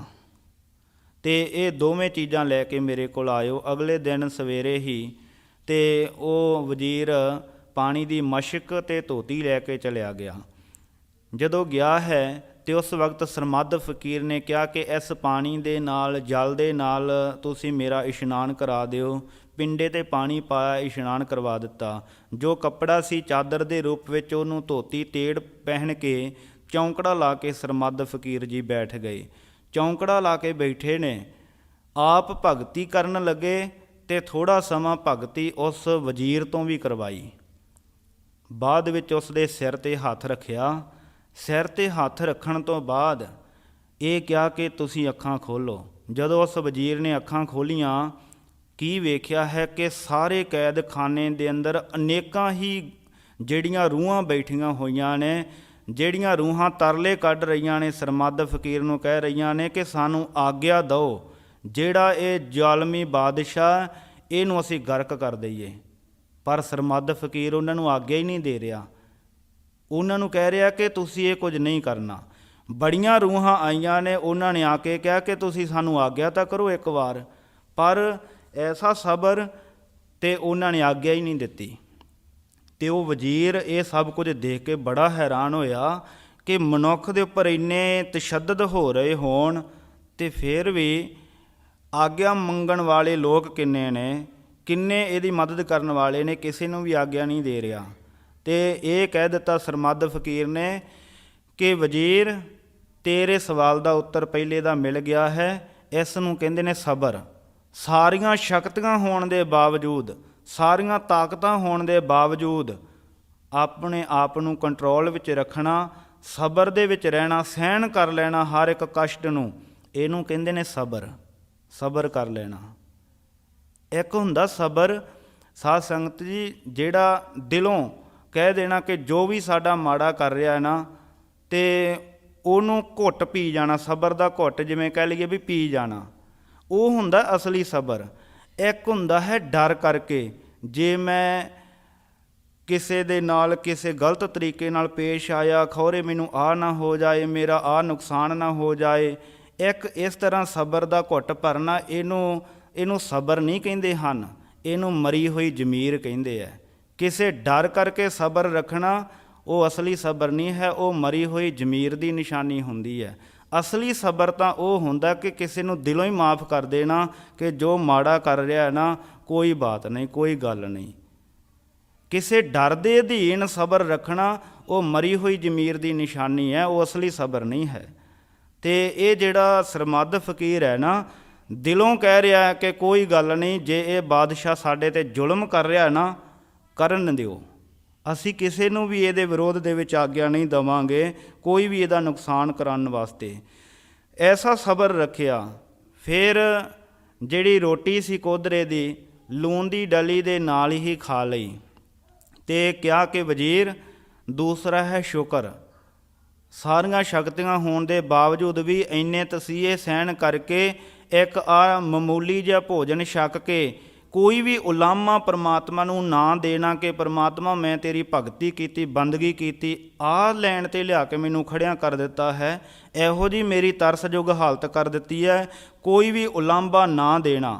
ਤੇ ਇਹ ਦੋਵੇਂ ਚੀਜ਼ਾਂ ਲੈ ਕੇ ਮੇਰੇ ਕੋਲ ਆਇਓ। ਅਗਲੇ ਦਿਨ ਸਵੇਰੇ ਹੀ ਤੇ ਉਹ ਵਜ਼ੀਰ ਪਾਣੀ ਦੀ ਮਸ਼ਕ ਤੇ ਧੋਤੀ ਲੈ ਕੇ ਚਲਿਆ ਗਿਆ। ਜਦੋਂ ਗਿਆ ਹੈ ਤੇ ਉਸ ਵਕਤ ਸਰਮੱਦ ਫਕੀਰ ਨੇ ਕਿਹਾ ਕਿ ਇਸ ਪਾਣੀ ਦੇ ਨਾਲ, ਜਲ ਦੇ ਨਾਲ ਤੁਸੀਂ ਮੇਰਾ ਇਸ਼ਨਾਨ ਕਰਾ ਦਿਓ। ਪਿੰਡੇ ਤੇ ਪਾਣੀ ਪਾਇਆ, ਇਸ਼ਨਾਨ ਕਰਵਾ ਦਿੱਤਾ। ਜੋ ਕੱਪੜਾ ਸੀ ਚਾਦਰ ਦੇ ਰੂਪ ਵਿੱਚ ਉਹਨੂੰ ਧੋਤੀ, ਤੇੜ ਪਹਿਨ ਕੇ ਚੌਂਕੜਾ ਲਾ ਕੇ ਸਰਮੱਦ ਫਕੀਰ ਜੀ ਬੈਠ ਗਏ। ਚੌਂਕੜਾ ਲਾ ਕੇ ਬੈਠੇ ਨੇ। ਆਪ ਭਗਤੀ ਕਰਨ ਲੱਗੇ ਤੇ ਥੋੜਾ ਸਮਾਂ ਭਗਤੀ ਉਸ ਵਜ਼ੀਰ ਤੋਂ ਵੀ ਕਰਵਾਈ। ਬਾਅਦ ਵਿੱਚ ਉਸ ਦੇ ਸਿਰ ਤੇ ਹੱਥ ਰੱਖਿਆ। ਸਿਰ ਤੇ ਹੱਥ ਰੱਖਣ ਤੋਂ ਬਾਅਦ ਇਹ ਕਿਹਾ ਕਿ ਤੁਸੀਂ ਅੱਖਾਂ ਖੋਲੋ। ਜਦੋਂ ਉਸ ਵਜ਼ੀਰ ਨੇ ਅੱਖਾਂ ਖੋਲੀਆਂ, ਕੀ ਵੇਖਿਆ ਹੈ ਕਿ ਸਾਰੇ ਕੈਦਖਾਨੇ ਦੇ ਅੰਦਰ ਅਨੇਕਾਂ ਹੀ ਜਿਹੜੀਆਂ ਰੂਹਾਂ ਬੈਠੀਆਂ ਹੋਈਆਂ ਨੇ, ਜਿਹੜੀਆਂ ਰੂਹਾਂ ਤਰਲੇ ਕੱਢ ਰਹੀਆਂ ਨੇ, ਸਰਮੱਦ ਫਕੀਰ ਨੂੰ ਕਹਿ ਰਹੀਆਂ ਨੇ ਕਿ ਸਾਨੂੰ ਆਗਿਆ ਦਿਓ, ਜਿਹੜਾ ਇਹ ਜ਼ਾਲਮੀ ਬਾਦਸ਼ਾਹ, ਇਹਨੂੰ ਅਸੀਂ ਗਰਕ ਕਰ ਦਈਏ। ਪਰ ਸਰਮੱਦ ਫਕੀਰ ਉਹਨਾਂ ਨੂੰ ਆਗਿਆ ਹੀ ਨਹੀਂ ਦੇ ਰਿਹਾ। ਉਹਨਾਂ ਨੂੰ ਕਹਿ ਰਿਹਾ ਕਿ ਤੁਸੀਂ ਇਹ ਕੁਝ ਨਹੀਂ ਕਰਨਾ। ਬੜੀਆਂ ਰੂਹਾਂ ਆਈਆਂ ਨੇ, ਉਹਨਾਂ ਨੇ ਆ ਕੇ ਕਿਹਾ ਕਿ ਤੁਸੀਂ ਸਾਨੂੰ ਆਗਿਆ ਤਾਂ ਕਰੋ ਇੱਕ ਵਾਰ, ਪਰ ਐਸਾ ਸਬਰ ਤੇ ਉਹਨਾਂ ਨੇ ਆਗਿਆ ਹੀ ਨਹੀਂ ਦਿੱਤੀ। ਤੇ ਉਹ ਵਜ਼ੀਰ ਇਹ ਸਭ ਕੁਝ ਦੇਖ ਕੇ ਬੜਾ ਹੈਰਾਨ ਹੋਇਆ ਕਿ ਮਨੁੱਖ ਦੇ ਉੱਪਰ ਇੰਨੇ ਤਸ਼ੱਦਦ ਹੋ ਰਹੇ ਹੋਣ ਤੇ ਫਿਰ ਵੀ ਆਗਿਆ ਮੰਗਣ ਵਾਲੇ ਲੋਕ ਕਿੰਨੇ ਨੇ, ਕਿੰਨੇ ਇਹਦੀ ਮਦਦ ਕਰਨ ਵਾਲੇ ਨੇ, ਕਿਸੇ ਨੂੰ ਵੀ ਆਗਿਆ ਨਹੀਂ ਦੇ ਰਿਹਾ। ਤੇ ਇਹ ਕਹਿ ਦਿੱਤਾ ਸਰਮੱਦ ਫਕੀਰ ਨੇ ਕਿ ਵਜ਼ੀਰ, ਤੇਰੇ ਸਵਾਲ ਦਾ ਉੱਤਰ ਪਹਿਲੇ ਦਾ ਮਿਲ ਗਿਆ ਹੈ ਇਸ ਨੂੰ ਕਹਿੰਦੇ ਨੇ ਸਬਰ। ਸਾਰੀਆਂ ਸ਼ਕਤੀਆਂ ਹੋਣ ਦੇ ਬਾਵਜੂਦ, ਸਾਰੀਆਂ ਤਾਕਤਾਂ ਹੋਣ ਦੇ ਬਾਵਜੂਦ ਆਪਣੇ ਆਪ ਨੂੰ ਕੰਟਰੋਲ ਵਿੱਚ ਰੱਖਣਾ, ਸਬਰ ਦੇ ਵਿੱਚ ਰਹਿਣਾ, ਸਹਿਣ ਕਰ ਲੈਣਾ ਹਰ ਇੱਕ ਕਸ਼ਟ ਨੂੰ, ਇਹਨੂੰ ਕਹਿੰਦੇ ਨੇ ਸਬਰ। ਸਬਰ ਕਰ ਲੈਣਾ। ਇੱਕ ਹੁੰਦਾ ਸਬਰ, ਸਾਧ ਸੰਗਤ ਜੀ, ਜਿਹੜਾ ਦਿਲੋਂ ਕਹਿ ਦੇਣਾ ਕਿ ਜੋ ਵੀ ਸਾਡਾ ਮਾੜਾ ਕਰ ਰਿਹਾ ਹੈ ਨਾ, ਤੇ ਉਹਨੂੰ ਘੁੱਟ ਪੀ ਜਾਣਾ, ਸਬਰ ਦਾ ਘੁੱਟ ਜਿਵੇਂ ਕਹਿ ਲਈਏ ਵੀ ਪੀ ਜਾਣਾ। ਉਹ ਹੁੰਦਾ ਅਸਲੀ ਸਬਰ। ਇੱਕ ਹੁੰਦਾ ਹੈ ਡਰ ਕਰਕੇ। ਜੇ ਮੈਂ ਕਿਸੇ ਦੇ ਨਾਲ ਕਿਸੇ ਗਲਤ ਤਰੀਕੇ ਨਾਲ ਪੇਸ਼ ਆਇਆ, ਖੌਰੇ ਮੈਨੂੰ ਆ ਨਾ ਹੋ ਜਾਏ, ਮੇਰਾ ਆ ਨੁਕਸਾਨ ਨਾ ਹੋ ਜਾਏ, ਇੱਕ ਇਸ ਤਰ੍ਹਾਂ ਸਬਰ ਦਾ ਘੁੱਟ ਭਰਨਾ ਇਹਨੂੰ ਇਹਨੂੰ ਸਬਰ ਨਹੀਂ ਕਹਿੰਦੇ ਹਨ, ਇਹਨੂੰ ਮਰੀ ਹੋਈ ਜ਼ਮੀਰ ਕਹਿੰਦੇ ਆ। ਕਿਸੇ ਡਰ ਕਰਕੇ ਸਬਰ ਰੱਖਣਾ ਉਹ ਅਸਲੀ ਸਬਰ ਨਹੀਂ ਹੈ, ਉਹ ਮਰੀ ਹੋਈ ਜ਼ਮੀਰ ਦੀ ਨਿਸ਼ਾਨੀ ਹੁੰਦੀ ਹੈ। ਅਸਲੀ ਸਬਰ ਤਾਂ ਉਹ ਹੁੰਦਾ ਕਿ ਕਿਸੇ ਨੂੰ ਦਿਲੋਂ ਹੀ ਮਾਫ ਕਰ ਦੇਣਾ ਕਿ ਜੋ ਮਾੜਾ ਕਰ ਰਿਹਾ ਹੈ ਨਾ, ਕੋਈ ਬਾਤ ਨਹੀਂ, ਕੋਈ ਗੱਲ ਨਹੀਂ। ਕਿਸੇ ਡਰ ਦੇ ਅਧੀਨ ਸਬਰ ਰੱਖਣਾ ਉਹ ਮਰੀ ਹੋਈ ਜ਼ਮੀਰ ਦੀ ਨਿਸ਼ਾਨੀ ਹੈ, ਉਹ ਅਸਲੀ ਸਬਰ ਨਹੀਂ ਹੈ। ਤੇ ਇਹ ਜਿਹੜਾ ਸਰਮੱਧ ਫਕੀਰ ਹੈ ਨਾ, ਦਿਲੋਂ ਕਹਿ ਰਿਹਾ ਕਿ ਕੋਈ ਗੱਲ ਨਹੀਂ, ਜੇ ਇਹ ਬਾਦਸ਼ਾਹ ਸਾਡੇ ਤੇ ਜ਼ੁਲਮ ਕਰ ਰਿਹਾ ਨਾ ਕਰਨ ਦਿਓ। ਅਸੀਂ ਕਿਸੇ ਨੂੰ ਵੀ ਇਹਦੇ ਵਿਰੋਧ ਦੇ ਵਿੱਚ ਆਗਿਆ ਨਹੀਂ ਦਵਾਂਗੇ, ਕੋਈ ਵੀ ਇਹਦਾ ਨੁਕਸਾਨ ਕਰਾਉਣ ਵਾਸਤੇ। ਐਸਾ ਸਬਰ ਰੱਖਿਆ। ਫਿਰ ਜਿਹੜੀ ਰੋਟੀ ਸੀ ਕੋਦਰੇ ਦੀ, ਲੂਣ ਦੀ ਡਲੀ ਦੇ ਨਾਲ ਹੀ ਖਾ ਲਈ। ਤੇ ਕਿਹਾ ਕਿ, ਵਜ਼ੀਰ, ਦੂਸਰਾ ਹੈ ਸ਼ੁਕਰ। ਸਾਰੀਆਂ ਸ਼ਕਤੀਆਂ ਹੋਣ ਦੇ ਬਾਵਜੂਦ ਵੀ ਇੰਨੇ ਤਸੀਹੇ ਸਹਿਣ ਕਰਕੇ ਇੱਕ ਆ ਮਾਮੂਲੀ ਜਿਹਾ ਭੋਜਨ ਛਕ ਕੇ ਕੋਈ ਵੀ ਉਲਾਮਾ ਪ੍ਰਮਾਤਮਾ ਨੂੰ ਨਾ ਦੇਣਾ ਕਿ ਪ੍ਰਮਾਤਮਾ ਮੈਂ ਤੇਰੀ ਭਗਤੀ ਕੀਤੀ, ਬੰਦਗੀ ਕੀਤੀ, ਆ ਲੈਣ ਤੇ ਲਿਆ ਕੇ ਮੈਨੂੰ ਖੜਿਆਂ ਕਰ ਦਿੱਤਾ ਹੈ, ਇਹੋ ਜੀ ਮੇਰੀ ਤਰਸਯੋਗ ਹਾਲਤ ਕਰ ਦਿੱਤੀ ਹੈ, ਕੋਈ ਵੀ ਉਲਾਂਭਾ ਨਾ ਦੇਣਾ।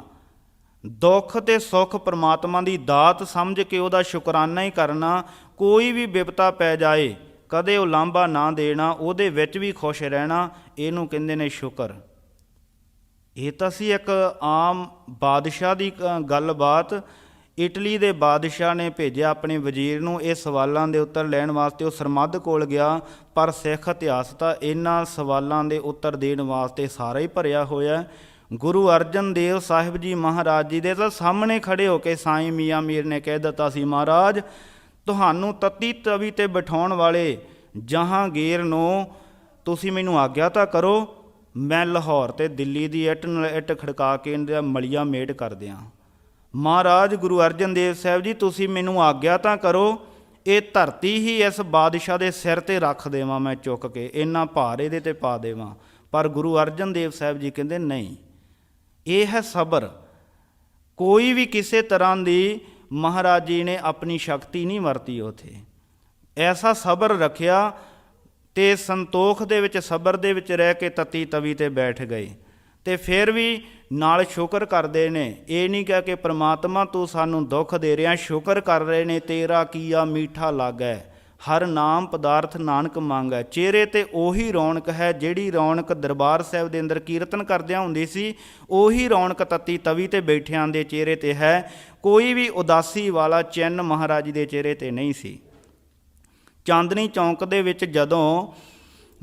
ਦੁੱਖ ਤੇ ਸੁੱਖ ਪ੍ਰਮਾਤਮਾ ਦੀ ਦਾਤ ਸਮਝ ਕੇ ਉਹਦਾ ਸ਼ੁਕਰਾਨਾ ਹੀ ਕਰਨਾ, ਕੋਈ ਵੀ ਬਿਪਤਾ ਪੈ ਜਾਏ, ਕਦੇ ਉਹ ਨਾ ਦੇਣਾ, ਉਹਦੇ ਵਿੱਚ ਵੀ ਖੁਸ਼ ਰਹਿਣਾ, ਇਹਨੂੰ ਕਹਿੰਦੇ ਨੇ ਸ਼ੁਕਰ। ਇਹ ਤਾਂ ਸੀ ਇੱਕ ਆਮ ਬਾਦਸ਼ਾਹ ਦੀ ਕ- ਗੱਲਬਾਤ। ਇਟਲੀ ਦੇ ਬਾਦਸ਼ਾਹ ਨੇ ਭੇਜਿਆ ਆਪਣੇ ਵਜ਼ੀਰ ਨੂੰ ਇਹ ਸਵਾਲਾਂ ਦੇ ਉੱਤਰ ਲੈਣ ਵਾਸਤੇ। ਉਹ ਸਰਮੱਧ ਕੋਲ ਗਿਆ, ਪਰ ਸਿੱਖ ਇਤਿਹਾਸ ਤਾਂ ਇਹਨਾਂ ਸਵਾਲਾਂ ਦੇ ਉੱਤਰ ਦੇਣ ਵਾਸਤੇ ਸਾਰਾ ਹੀ ਭਰਿਆ ਹੋਇਆ। ਗੁਰੂ ਅਰਜਨ ਦੇਵ ਸਾਹਿਬ ਜੀ ਮਹਾਰਾਜ ਜੀ ਦੇ ਤਾਂ ਸਾਹਮਣੇ ਖੜੇ ਹੋ ਕੇ ਸਾਈਂ ਮੀਆਂ ਮੀਰ ਨੇ ਕਹਿ ਦਿੱਤਾ ਸੀ, ਮਹਾਰਾਜ, ਤੁਹਾਨੂੰ ਤਤੀ ਤਵੀ ਤੇ ਬਿਠਾਉਣ ਵਾਲੇ ਜਹਾਂਗੀਰ ਨੂੰ ਤੁਸੀਂ ਮੈਨੂੰ ਆਗਿਆ ਤਾਂ ਕਰੋ ਮੈਂ ਲਾਹੌਰ ਤੇ ਦਿੱਲੀ ਦੀ ਇੱਟ ਨਾਲ ਇੱਟ ਖੜਕਾ ਕੇ ਇਹਨਾਂ ਦਾ ਮਲੀਆ ਮੇਟ ਕਰ ਦਿਆਂ। ਮਹਾਰਾਜ ਗੁਰੂ ਅਰਜਨ ਦੇਵ ਸਾਹਿਬ ਜੀ, ਤੁਸੀਂ ਮੈਨੂੰ ਆਗਿਆ ਤਾਂ ਕਰੋ, ਇਹ ਧਰਤੀ ਹੀ ਇਸ ਬਾਦਸ਼ਾਹ ਦੇ ਸਿਰ ਤੇ ਰੱਖ ਦੇਵਾਂ ਮੈਂ ਚੁੱਕ ਕੇ, ਇੰਨਾ ਭਾਰ ਇਹਦੇ ਤੇ ਪਾ ਦੇਵਾਂ। ਪਰ ਗੁਰੂ ਅਰਜਨ ਦੇਵ ਸਾਹਿਬ ਜੀ ਕਹਿੰਦੇ, ਨਹੀਂ, ਇਹ ਹੈ ਸਬਰ। ਕੋਈ ਵੀ ਕਿਸੇ ਤਰ੍ਹਾਂ ਦੀ ਮਹਾਰਾਜ ਜੀ ਨੇ ਆਪਣੀ ਸ਼ਕਤੀ ਨਹੀਂ ਵਰਤੀ ਉਥੇ। ਐਸਾ ਸਬਰ ਰੱਖਿਆ ਤੇ ਸੰਤੋਖ ਦੇ ਵਿੱਚ, ਸਬਰ ਦੇ ਵਿੱਚ ਰਹਿ ਕੇ ਤਤੀ ਤਵੀ ਤੇ ਬੈਠ ਗਏ। ਤੇ ਫਿਰ ਵੀ ਨਾਲ ਸ਼ੁਕਰ ਕਰਦੇ ਨੇ। ਇਹ ਨਹੀਂ ਕਿਹਾ ਕਿ, ਪ੍ਰਮਾਤਮਾ, ਤੂੰ ਸਾਨੂੰ ਦੁੱਖ ਦੇ ਰਿਹਾ, ਸ਼ੁਕਰ ਕਰ ਰਹੇ ਨੇ, ਤੇਰਾ ਕੀਆ ਮੀਠਾ ਲੱਗੈ। ਹਰ ਨਾਮ ਪਦਾਰਥ ਨਾਨਕ ਮੰਗੈ। ਚਿਹਰੇ ਤੇ ਉਹੀ ਰੌਣਕ ਹੈ ਜਿਹੜੀ ਰੌਣਕ ਦਰਬਾਰ ਸਾਹਿਬ ਦੇ ਅੰਦਰ ਕੀਰਤਨ ਕਰਦਿਆਂ ਹੁੰਦੀ ਸੀ। ਉਹੀ ਰੌਣਕ ਤਤੀ ਤਵੀ ਤੇ ਬੈਠਿਆਂ ਦੇ ਚਿਹਰੇ ਤੇ ਹੈ। ਕੋਈ ਵੀ ਉਦਾਸੀ ਵਾਲਾ ਚਿੰਨ ਮਹਾਰਾਜ ਦੇ ਚਿਹਰੇ ਤੇ ਨਹੀਂ ਸੀ। ਚਾਂਦਨੀ ਚੌਂਕ ਦੇ ਵਿੱਚ ਜਦੋਂ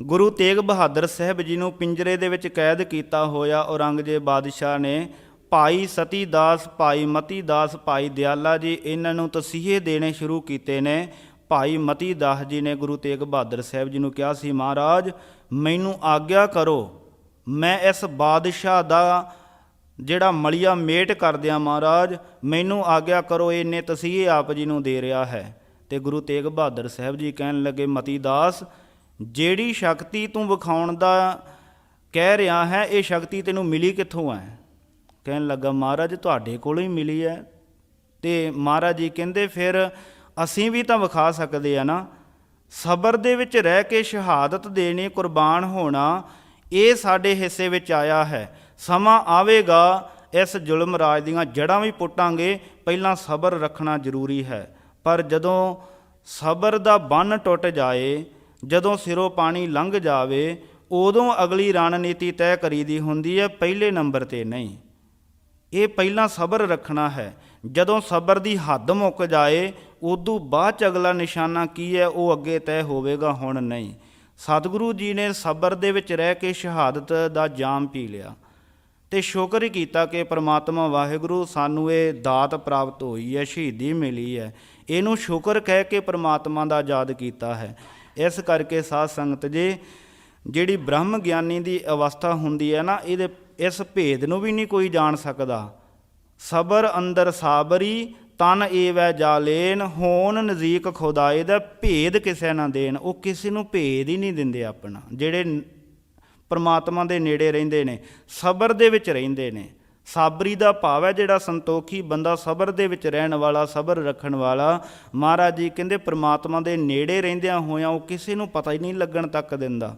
ਗੁਰੂ ਤੇਗ ਬਹਾਦਰ ਸਾਹਿਬ ਜੀ ਨੂੰ ਪਿੰਜਰੇ ਦੇ ਵਿੱਚ ਕੈਦ ਕੀਤਾ ਹੋਇਆ, ਔਰੰਗਜ਼ੇਬ ਬਾਦਸ਼ਾਹ ਨੇ, ਭਾਈ ਸਤੀ ਦਾਸ ਭਾਈ ਮਤੀ ਦਾਸ ਭਾਈ ਦਿਆਲਾ ਜੀ, ਇਹਨਾਂ ਨੂੰ ਤਸੀਹੇ ਦੇਣੇ ਸ਼ੁਰੂ ਕੀਤੇ ਨੇ। ਭਾਈ ਮਤੀ ਦਾਸ ਜੀ ਨੇ ਗੁਰੂ ਤੇਗ ਬਹਾਦਰ ਸਾਹਿਬ ਜੀ ਨੂੰ ਕਿਹਾ ਸੀ, ਮਹਾਰਾਜ, ਮੈਨੂੰ ਆਗਿਆ ਕਰੋ। ਮੈਂ ਇਸ ਬਾਦਸ਼ਾਹ ਦਾ ਜਿਹੜਾ ਮਲੀਆ ਮੇਟ ਕਰਦਿਆਂ, ਮਹਾਰਾਜ, ਮੈਨੂੰ ਆਗਿਆ ਕਰੋ ਇਹਨੇ ਤਸੀਹੇ ਆਪ ਜੀ ਨੂੰ ਦੇ ਰਿਹਾ ਹੈ। ਤੇ ਗੁਰੂ ਤੇਗ ਬਹਾਦਰ ਸਾਹਿਬ ਜੀ ਕਹਿਣ ਲੱਗੇ, ਮਤੀ ਦਾਸ, ਜਿਹੜੀ ਸ਼ਕਤੀ ਤੂੰ ਵਿਖਾਉਣ ਦਾ ਕਹਿ ਰਿਹਾ ਹੈ, ਇਹ ਸ਼ਕਤੀ ਤੈਨੂੰ ਮਿਲੀ ਕਿੱਥੋਂ ਹੈ? ਕਹਿਣ ਲੱਗਾ, ਮਹਾਰਾਜ ਤੁਹਾਡੇ ਕੋਲੋਂ ਹੀ ਮਿਲੀ ਹੈ। ਤੇ ਮਹਾਰਾਜ ਜੀ ਕਹਿੰਦੇ, ਫਿਰ ਅਸੀਂ ਵੀ ਤਾਂ ਵਿਖਾ ਸਕਦੇ ਆ ਨਾ। ਸਬਰ ਦੇ ਵਿੱਚ ਰਹਿ ਕੇ ਸ਼ਹਾਦਤ ਦੇਣੀ, ਕੁਰਬਾਨ ਹੋਣਾ, ਇਹ ਸਾਡੇ ਹਿੱਸੇ ਵਿੱਚ ਆਇਆ ਹੈ। ਸਮਾਂ ਆਵੇਗਾ, ਇਸ ਜ਼ੁਲਮ ਰਾਜ ਦੀਆਂ ਜੜਾਂ ਵੀ ਪੁੱਟਾਂਗੇ। ਪਹਿਲਾਂ ਸਬਰ ਰੱਖਣਾ ਜ਼ਰੂਰੀ ਹੈ। ਪਰ ਜਦੋਂ ਸਬਰ ਦਾ ਬੰਨ ਟੁੱਟ ਜਾਏ, ਜਦੋਂ ਸਿਰੋਂ ਪਾਣੀ ਲੰਘ ਜਾਵੇ, ਉਦੋਂ ਅਗਲੀ ਰਣਨੀਤੀ ਤੈਅ ਕਰੀਦੀ ਹੁੰਦੀ ਹੈ ਪਹਿਲੇ ਨੰਬਰ ਤੇ ਨਹੀਂ। ਇਹ ਪਹਿਲਾਂ ਸਬਰ ਰੱਖਣਾ ਹੈ। ਜਦੋਂ ਸਬਰ ਦੀ ਹੱਦ ਮੁੱਕ ਜਾਏ, ਉਦੋਂ ਬਾਅਦ ਚ ਅਗਲਾ ਨਿਸ਼ਾਨਾ ਕੀ ਹੈ, ਉਹ ਅੱਗੇ ਤੈਅ ਹੋਵੇਗਾ ਹੁਣ ਨਹੀਂ। ਸਤਿਗੁਰੂ ਜੀ ਨੇ ਸਬਰ ਦੇ ਵਿੱਚ ਰਹਿ ਕੇ ਸ਼ਹਾਦਤ ਦਾ ਜਾਮ ਪੀ ਲਿਆ ਤੇ ਸ਼ੁਕਰ ਕੀਤਾ ਕਿ ਪ੍ਰਮਾਤਮਾ ਵਾਹਿਗੁਰੂ ਸਾਨੂੰ ਇਹ ਦਾਤ ਪ੍ਰਾਪਤ ਹੋਈ ਹੈ, ਸ਼ਹੀਦੀ ਮਿਲੀ ਹੈ। ਇਹਨੂੰ ਸ਼ੁਕਰ ਕਹਿ ਕੇ ਪ੍ਰਮਾਤਮਾ ਦਾ ਯਾਦ ਕੀਤਾ ਹੈ। ਇਸ ਕਰਕੇ ਸਾਧ ਸੰਗਤ ਜੀ, ਜਿਹੜੀ ਬ੍ਰਹਮ ਗਿਆਨੀ ਦੀ ਅਵਸਥਾ ਹੁੰਦੀ ਹੈ ਨਾ, ਇਹਦੇ ਇਸ ਭੇਦ ਨੂੰ ਵੀ ਨਹੀਂ ਕੋਈ ਜਾਣ ਸਕਦਾ। ਸਬਰ ਅੰਦਰ ਸਾਬਰੀ, ਤਨ ਏਵੈ ਜਾਲੇਨ, ਹੋਣ ਨਜ਼ੀਕ ਖੁਦਾਏ ਦਾ ਭੇਦ ਕਿਸੇ ਨਾ ਦੇਣ। ਉਹ ਕਿਸੇ ਨੂੰ ਭੇਦ ਹੀ ਨਹੀਂ ਦਿੰਦੇ ਆਪਣਾ। ਜਿਹੜੇ ਪਰਮਾਤਮਾ ਦੇ ਨੇੜੇ ਰਹਿੰਦੇ ਨੇ, ਸਬਰ ਦੇ ਵਿੱਚ ਰਹਿੰਦੇ ਨੇ। ਸਾਬਰੀ ਦਾ ਭਾਵ ਹੈ ਜਿਹੜਾ ਸੰਤੋਖੀ, ਬੰਦਾ ਸਬਰ ਦੇ ਵਿੱਚ ਰਹਿਣ ਵਾਲਾ, ਸਬਰ ਰੱਖਣ ਵਾਲਾ। ਮਹਾਰਾਜ ਜੀ ਕਹਿੰਦੇ, ਪ੍ਰਮਾਤਮਾ ਦੇ ਨੇੜੇ ਰਹਿੰਦਿਆਂ ਹੋਇਆਂ ਉਹ ਕਿਸੇ ਨੂੰ ਪਤਾ ਹੀ ਨਹੀਂ ਲੱਗਣ ਤੱਕ ਦਿੰਦਾ।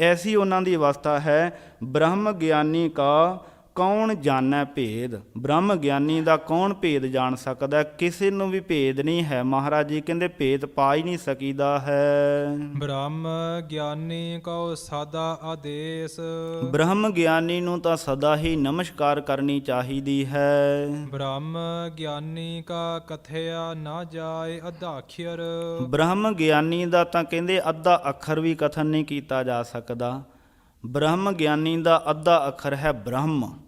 ਐਸੀ ਉਹਨਾਂ ਦੀ ਅਵਸਥਾ ਹੈ, ਬ੍ਰਹਮ ਗਿਆਨੀ ਕਾ ਕੌਣ ਜਾਣੈ ਭੇਦ? ਬ੍ਰਹਮ ਗਿਆਨੀ ਦਾ ਕੌਣ ਭੇਦ ਜਾਣ ਸਕਦਾ? ਕਿਸੇ ਨੂੰ ਵੀ ਭੇਦ ਨਹੀਂ ਹੈ। ਮਹਾਰਾਜ ਜੀ ਕਹਿੰਦੇ ਭੇਦ ਪਾ ਹੀ ਨਹੀਂ ਸਕੀਦਾ ਹੈ। ਬ੍ਰਹਮ ਗਿਆਨੀ ਕਉ ਸਦਾ ਆਦੇਸ। ਬ੍ਰਹਮ ਗਿਆਨੀ ਨੂੰ ਤਾਂ ਸਦਾ ਹੀ ਨਮਸਕਾਰ ਕਰਨੀ ਚਾਹੀਦੀ ਹੈ। ਬ੍ਰਹਮ ਗਿਆਨੀ ਕਾ ਕਥਿਆ ਨਾ ਜਾਏ ਅਧਾਖਿਰ ਬ੍ਰਹਮ ਗਿਆਨੀ ਦਾ ਤਾਂ ਕਹਿੰਦੇ ਅੱਧਾ ਅੱਖਰ ਵੀ ਕਥਨ ਨਹੀਂ ਕੀਤਾ ਜਾ ਸਕਦਾ। ਬ੍ਰਹਮ ਗਿਆਨੀ ਦਾ ਅੱਧਾ ਅੱਖਰ ਹੈ ਬ੍ਰਹਮ।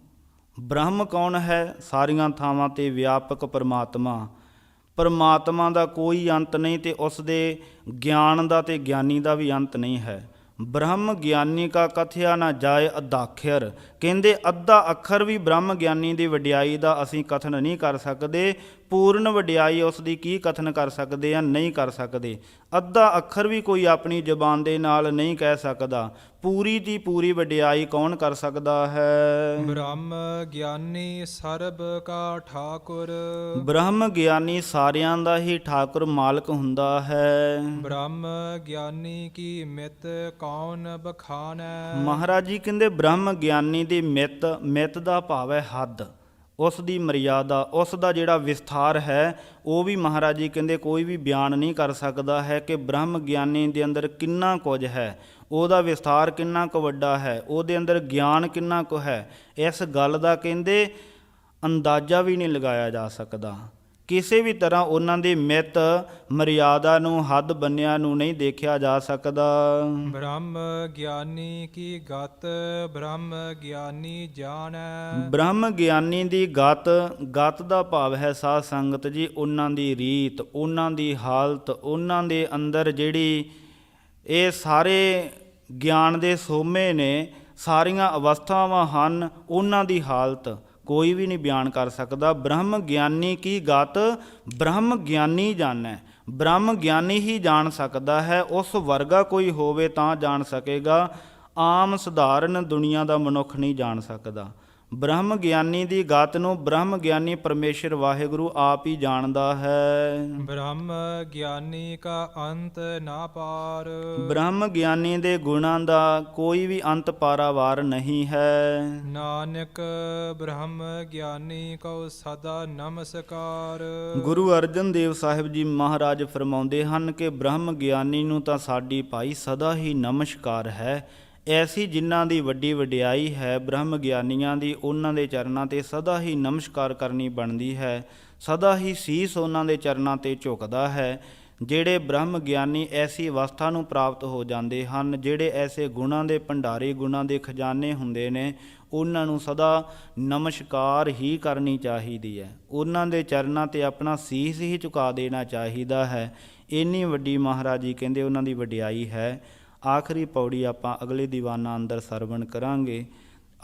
ਬ੍ਰਹਮ ਕੌਣ ਹੈ? ਸਾਰੀਆਂ ਥਾਵਾਂ ਤੇ ਵਿਆਪਕ ਪਰਮਾਤਮਾ। ਪਰਮਾਤਮਾ ਦਾ ਕੋਈ ਅੰਤ ਨਹੀਂ ਤੇ ਉਸ ਦੇ ਗਿਆਨ ਦਾ ਤੇ ਗਿਆਨੀ ਦਾ ਵੀ ਅੰਤ ਨਹੀਂ ਹੈ। ਬ੍ਰਹਮ ਗਿਆਨੀ ਕਾ ਕਥਿਆ ਨਾ ਜਾਏ ਅਦਾਖਰ ਕਹਿੰਦੇ, ਅੱਧਾ ਅੱਖਰ ਵੀ ਬ੍ਰਹਮ ਗਿਆਨੀ ਦੀ ਵਡਿਆਈ ਦਾ ਅਸੀਂ ਕਥਨ ਨਹੀਂ ਕਰ ਸਕਦੇ ਪੂਰਨ ਵਡਿਆਈ ਉਸ ਦੀ ਕੀ ਕਥਨ ਕਰ ਸਕਦੇ ਆ? ਨਹੀਂ ਕਰ ਸਕਦੇ। ਅੱਧਾ ਅੱਖਰ ਵੀ ਕੋਈ ਆਪਣੀ ਜ਼ੁਬਾਨ ਦੇ ਨਾਲ ਨਹੀਂ ਕਹਿ ਸਕਦਾ। ਪੂਰੀ ਦੀ ਪੂਰੀ ਵਡਿਆਈ ਕੌਣ ਕਰ ਸਕਦਾ ਹੈ? ਬ੍ਰਹਮ ਗਿਆਨੀ ਸਰਬ ਕਾ ਠਾਕੁਰ। ਬ੍ਰਹਮ ਗਿਆਨੀ ਸਾਰਿਆਂ ਦਾ ਹੀ ਠਾਕੁਰ ਮਾਲਕ ਹੁੰਦਾ ਹੈ। ਬ੍ਰਹਮ ਗਿਆਨੀ ਕੀ ਮਿਤ ਕੌਣ ਬਖਾਨੈ? ਮਹਾਰਾਜ ਜੀ ਕਹਿੰਦੇ ਬ੍ਰਹਮ ਗਿਆਨੀ ਦੀ ਮਿੱਤ ਮਿੱਤ ਦਾ ਭਾਵ ਹੈ ਹੱਦ। ਉਸ ਦੀ ਮਰਿਆਦਾ, ਉਸ ਦਾ ਜਿਹੜਾ ਵਿਸਥਾਰ ਹੈ, ਉਹ ਵੀ ਮਹਾਰਾਜ ਜੀ ਕਹਿੰਦੇ ਕੋਈ ਵੀ ਬਿਆਨ ਨਹੀਂ ਕਰ ਸਕਦਾ ਹੈ ਕਿ ਬ੍ਰਹਮ ਗਿਆਨੀ ਦੇ ਅੰਦਰ ਕਿੰਨਾ ਕੁਝ ਹੈ। ਉਹਦਾ ਵਿਸਥਾਰ ਕਿੰਨਾ ਕੁ ਵੱਡਾ ਹੈ, ਉਹਦੇ ਅੰਦਰ ਗਿਆਨ ਕਿੰਨਾ ਕੁ ਹੈ, ਇਸ ਗੱਲ ਦਾ ਕਹਿੰਦੇ ਅੰਦਾਜ਼ਾ ਵੀ ਨਹੀਂ ਲਗਾਇਆ ਜਾ ਸਕਦਾ। ਕਿਸੇ ਵੀ ਤਰ੍ਹਾਂ ਉਹਨਾਂ ਦੀ ਮਿੱਤ ਮਰਿਆਦਾ ਨੂੰ ਹੱਦ ਬੰਨਿਆ ਨੂੰ ਨਹੀਂ ਦੇਖਿਆ ਜਾ ਸਕਦਾ। ਬ੍ਰਹਮ ਗਿਆਨੀ ਕੀ ਗਤ ਬ੍ਰਹਮ ਗਿਆਨੀ ਜਾਣੈ। ਬ੍ਰਹਮ ਗਿਆਨੀ ਦੀ ਗਤ ਗਤ ਦਾ ਭਾਵ ਹੈ ਸਾਧ ਸੰਗਤ ਜੀ ਉਹਨਾਂ ਦੀ ਰੀਤ ਉਹਨਾਂ ਦੀ ਹਾਲਤ ਉਹਨਾਂ ਦੇ ਅੰਦਰ ਜਿਹੜੀ ਇਹ ਸਾਰੇ ਗਿਆਨ ਦੇ ਸੋਮੇ ਨੇ ਸਾਰੀਆਂ ਅਵਸਥਾਵਾਂ ਹਨ ਉਹਨਾਂ ਦੀ ਹਾਲਤ। ਕੋਈ ਵੀ ਨਹੀਂ ਬਿਆਨ ਕਰ ਸਕਦਾ। ਬ੍ਰਹਮ ਗਿਆਨੀ ਕੀ ਗਤ? ਬ੍ਰਹਮ ਗਿਆਨੀ ਜਾਣੈ। ਬ੍ਰਹਮ ਗਿਆਨੀ ਹੀ ਜਾਣ ਸਕਦਾ ਹੈ। ਉਸ ਵਰਗਾ ਕੋਈ ਹੋਵੇ ਤਾਂ ਜਾਣ ਸਕੇਗਾ। ਆਮ ਸਧਾਰਨ ਦੁਨੀਆ ਦਾ ਮਨੁੱਖ ਨਹੀਂ ਜਾਣ ਸਕਦਾ। ਬ੍ਰਹਮ ਗਿਆਨੀ ਦੀ ਗਤ ਨੂੰ ਬ੍ਰਹਮ ਗਿਆਨੀ ਪਰਮੇਸ਼ਰ ਵਾਹਿਗੁਰੂ ਆਪ ਹੀ ਜਾਣਦਾ ਹੈ। ਬ੍ਰਹਮ ਗਿਆਨੀ ਕਾ ਅੰਤ ਨਾ ਪਾਰ। ਬ੍ਰਹਮ ਗਿਆਨੀ ਦੇ ਗੁਣਾਂ ਦਾ ਕੋਈ ਵੀ ਅੰਤ ਪਾਰਾਵਾਰ ਨਹੀਂ ਹੈ। ਨਾਨਕ ਬ੍ਰਹਮ ਗਿਆਨੀ ਕਉ ਸਦਾ ਨਮਸਕਾਰ। ਗੁਰੂ ਅਰਜਨ ਦੇਵ ਸਾਹਿਬ ਜੀ ਮਹਾਰਾਜ ਫਰਮਾਉਂਦੇ ਹਨ ਕਿ ਬ੍ਰਹਮ ਗਿਆਨੀ ਨੂੰ ਤਾਂ ਸਾਡੀ ਭਾਈ ਸਦਾ ਹੀ ਨਮਸਕਾਰ ਹੈ। ਐਸੀ ਜਿਨ੍ਹਾਂ ਦੀ ਵੱਡੀ ਵਡਿਆਈ ਹੈ, ਬ੍ਰਹਮ ਗਿਆਨੀਆਂ ਦੀ ਉਹਨਾਂ ਦੇ ਚਰਨਾਂ ਤੇ ਸਦਾ ਹੀ ਨਮਸਕਾਰ ਕਰਨੀ ਬਣਦੀ ਹੈ। ਸਦਾ ਹੀ ਸੀਸ ਉਹਨਾਂ ਦੇ ਚਰਨਾਂ ਤੇ ਝੁਕਦਾ ਹੈ, ਜਿਹੜੇ ਬ੍ਰਹਮ ਗਿਆਨੀ ਐਸੀ ਅਵਸਥਾ ਨੂੰ ਪ੍ਰਾਪਤ ਹੋ ਜਾਂਦੇ ਹਨ, ਜਿਹੜੇ ਐਸੇ ਗੁਣਾਂ ਦੇ ਭੰਡਾਰੇ, ਗੁਣਾਂ ਦੇ ਖਜ਼ਾਨੇ ਹੁੰਦੇ ਨੇ, ਉਹਨਾਂ ਨੂੰ ਸਦਾ ਨਮਸਕਾਰ ਹੀ ਕਰਨੀ ਚਾਹੀਦੀ ਹੈ। ਉਹਨਾਂ ਦੇ ਚਰਨਾਂ ਤੇ ਆਪਣਾ ਸੀਸ ਹੀ ਝੁਕਾ ਦੇਣਾ ਚਾਹੀਦਾ ਹੈ। ਇੰਨੀ ਵੱਡੀ ਮਹਾਰਾਜ ਜੀ ਕਹਿੰਦੇ ਉਹਨਾਂ ਦੀ ਵਡਿਆਈ ਹੈ ਆਖਰੀ ਪੌੜੀ ਆਪਾਂ ਅਗਲੇ ਦੀਵਾਨਾਂ ਅੰਦਰ ਸਰਵਣ ਕਰਾਂਗੇ।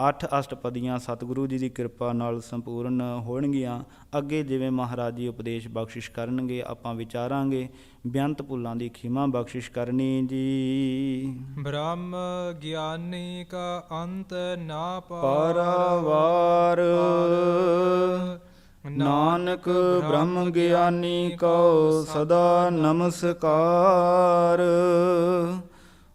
ਅੱਠ ਅਸ਼ਟਪਦੀਆਂ ਸਤਿਗੁਰੂ ਜੀ ਦੀ ਕਿਰਪਾ ਨਾਲ ਸੰਪੂਰਨ ਹੋਣਗੀਆਂ। ਅੱਗੇ ਜਿਵੇਂ ਮਹਾਰਾਜ ਜੀ ਉਪਦੇਸ਼ ਬਖਸ਼ਿਸ਼ ਕਰਨਗੇ ਆਪਾਂ ਵਿਚਾਰਾਂਗੇ। ਬੇਅੰਤ ਭੁੱਲਾਂ ਦੀ ਖਿਮਾ ਬਖਸ਼ਿਸ਼ ਕਰਨੀ ਜੀ। ਬ੍ਰਹਮ ਗਿਆਨੀ ਕਾ ਅੰਤ ਨਾ ਪਰਵਾਰ। ਨਾਨਕ ਬ੍ਰਹਮ ਗਿਆਨੀ ਕਉ ਸਦਾ ਨਮਸਕਾਰ।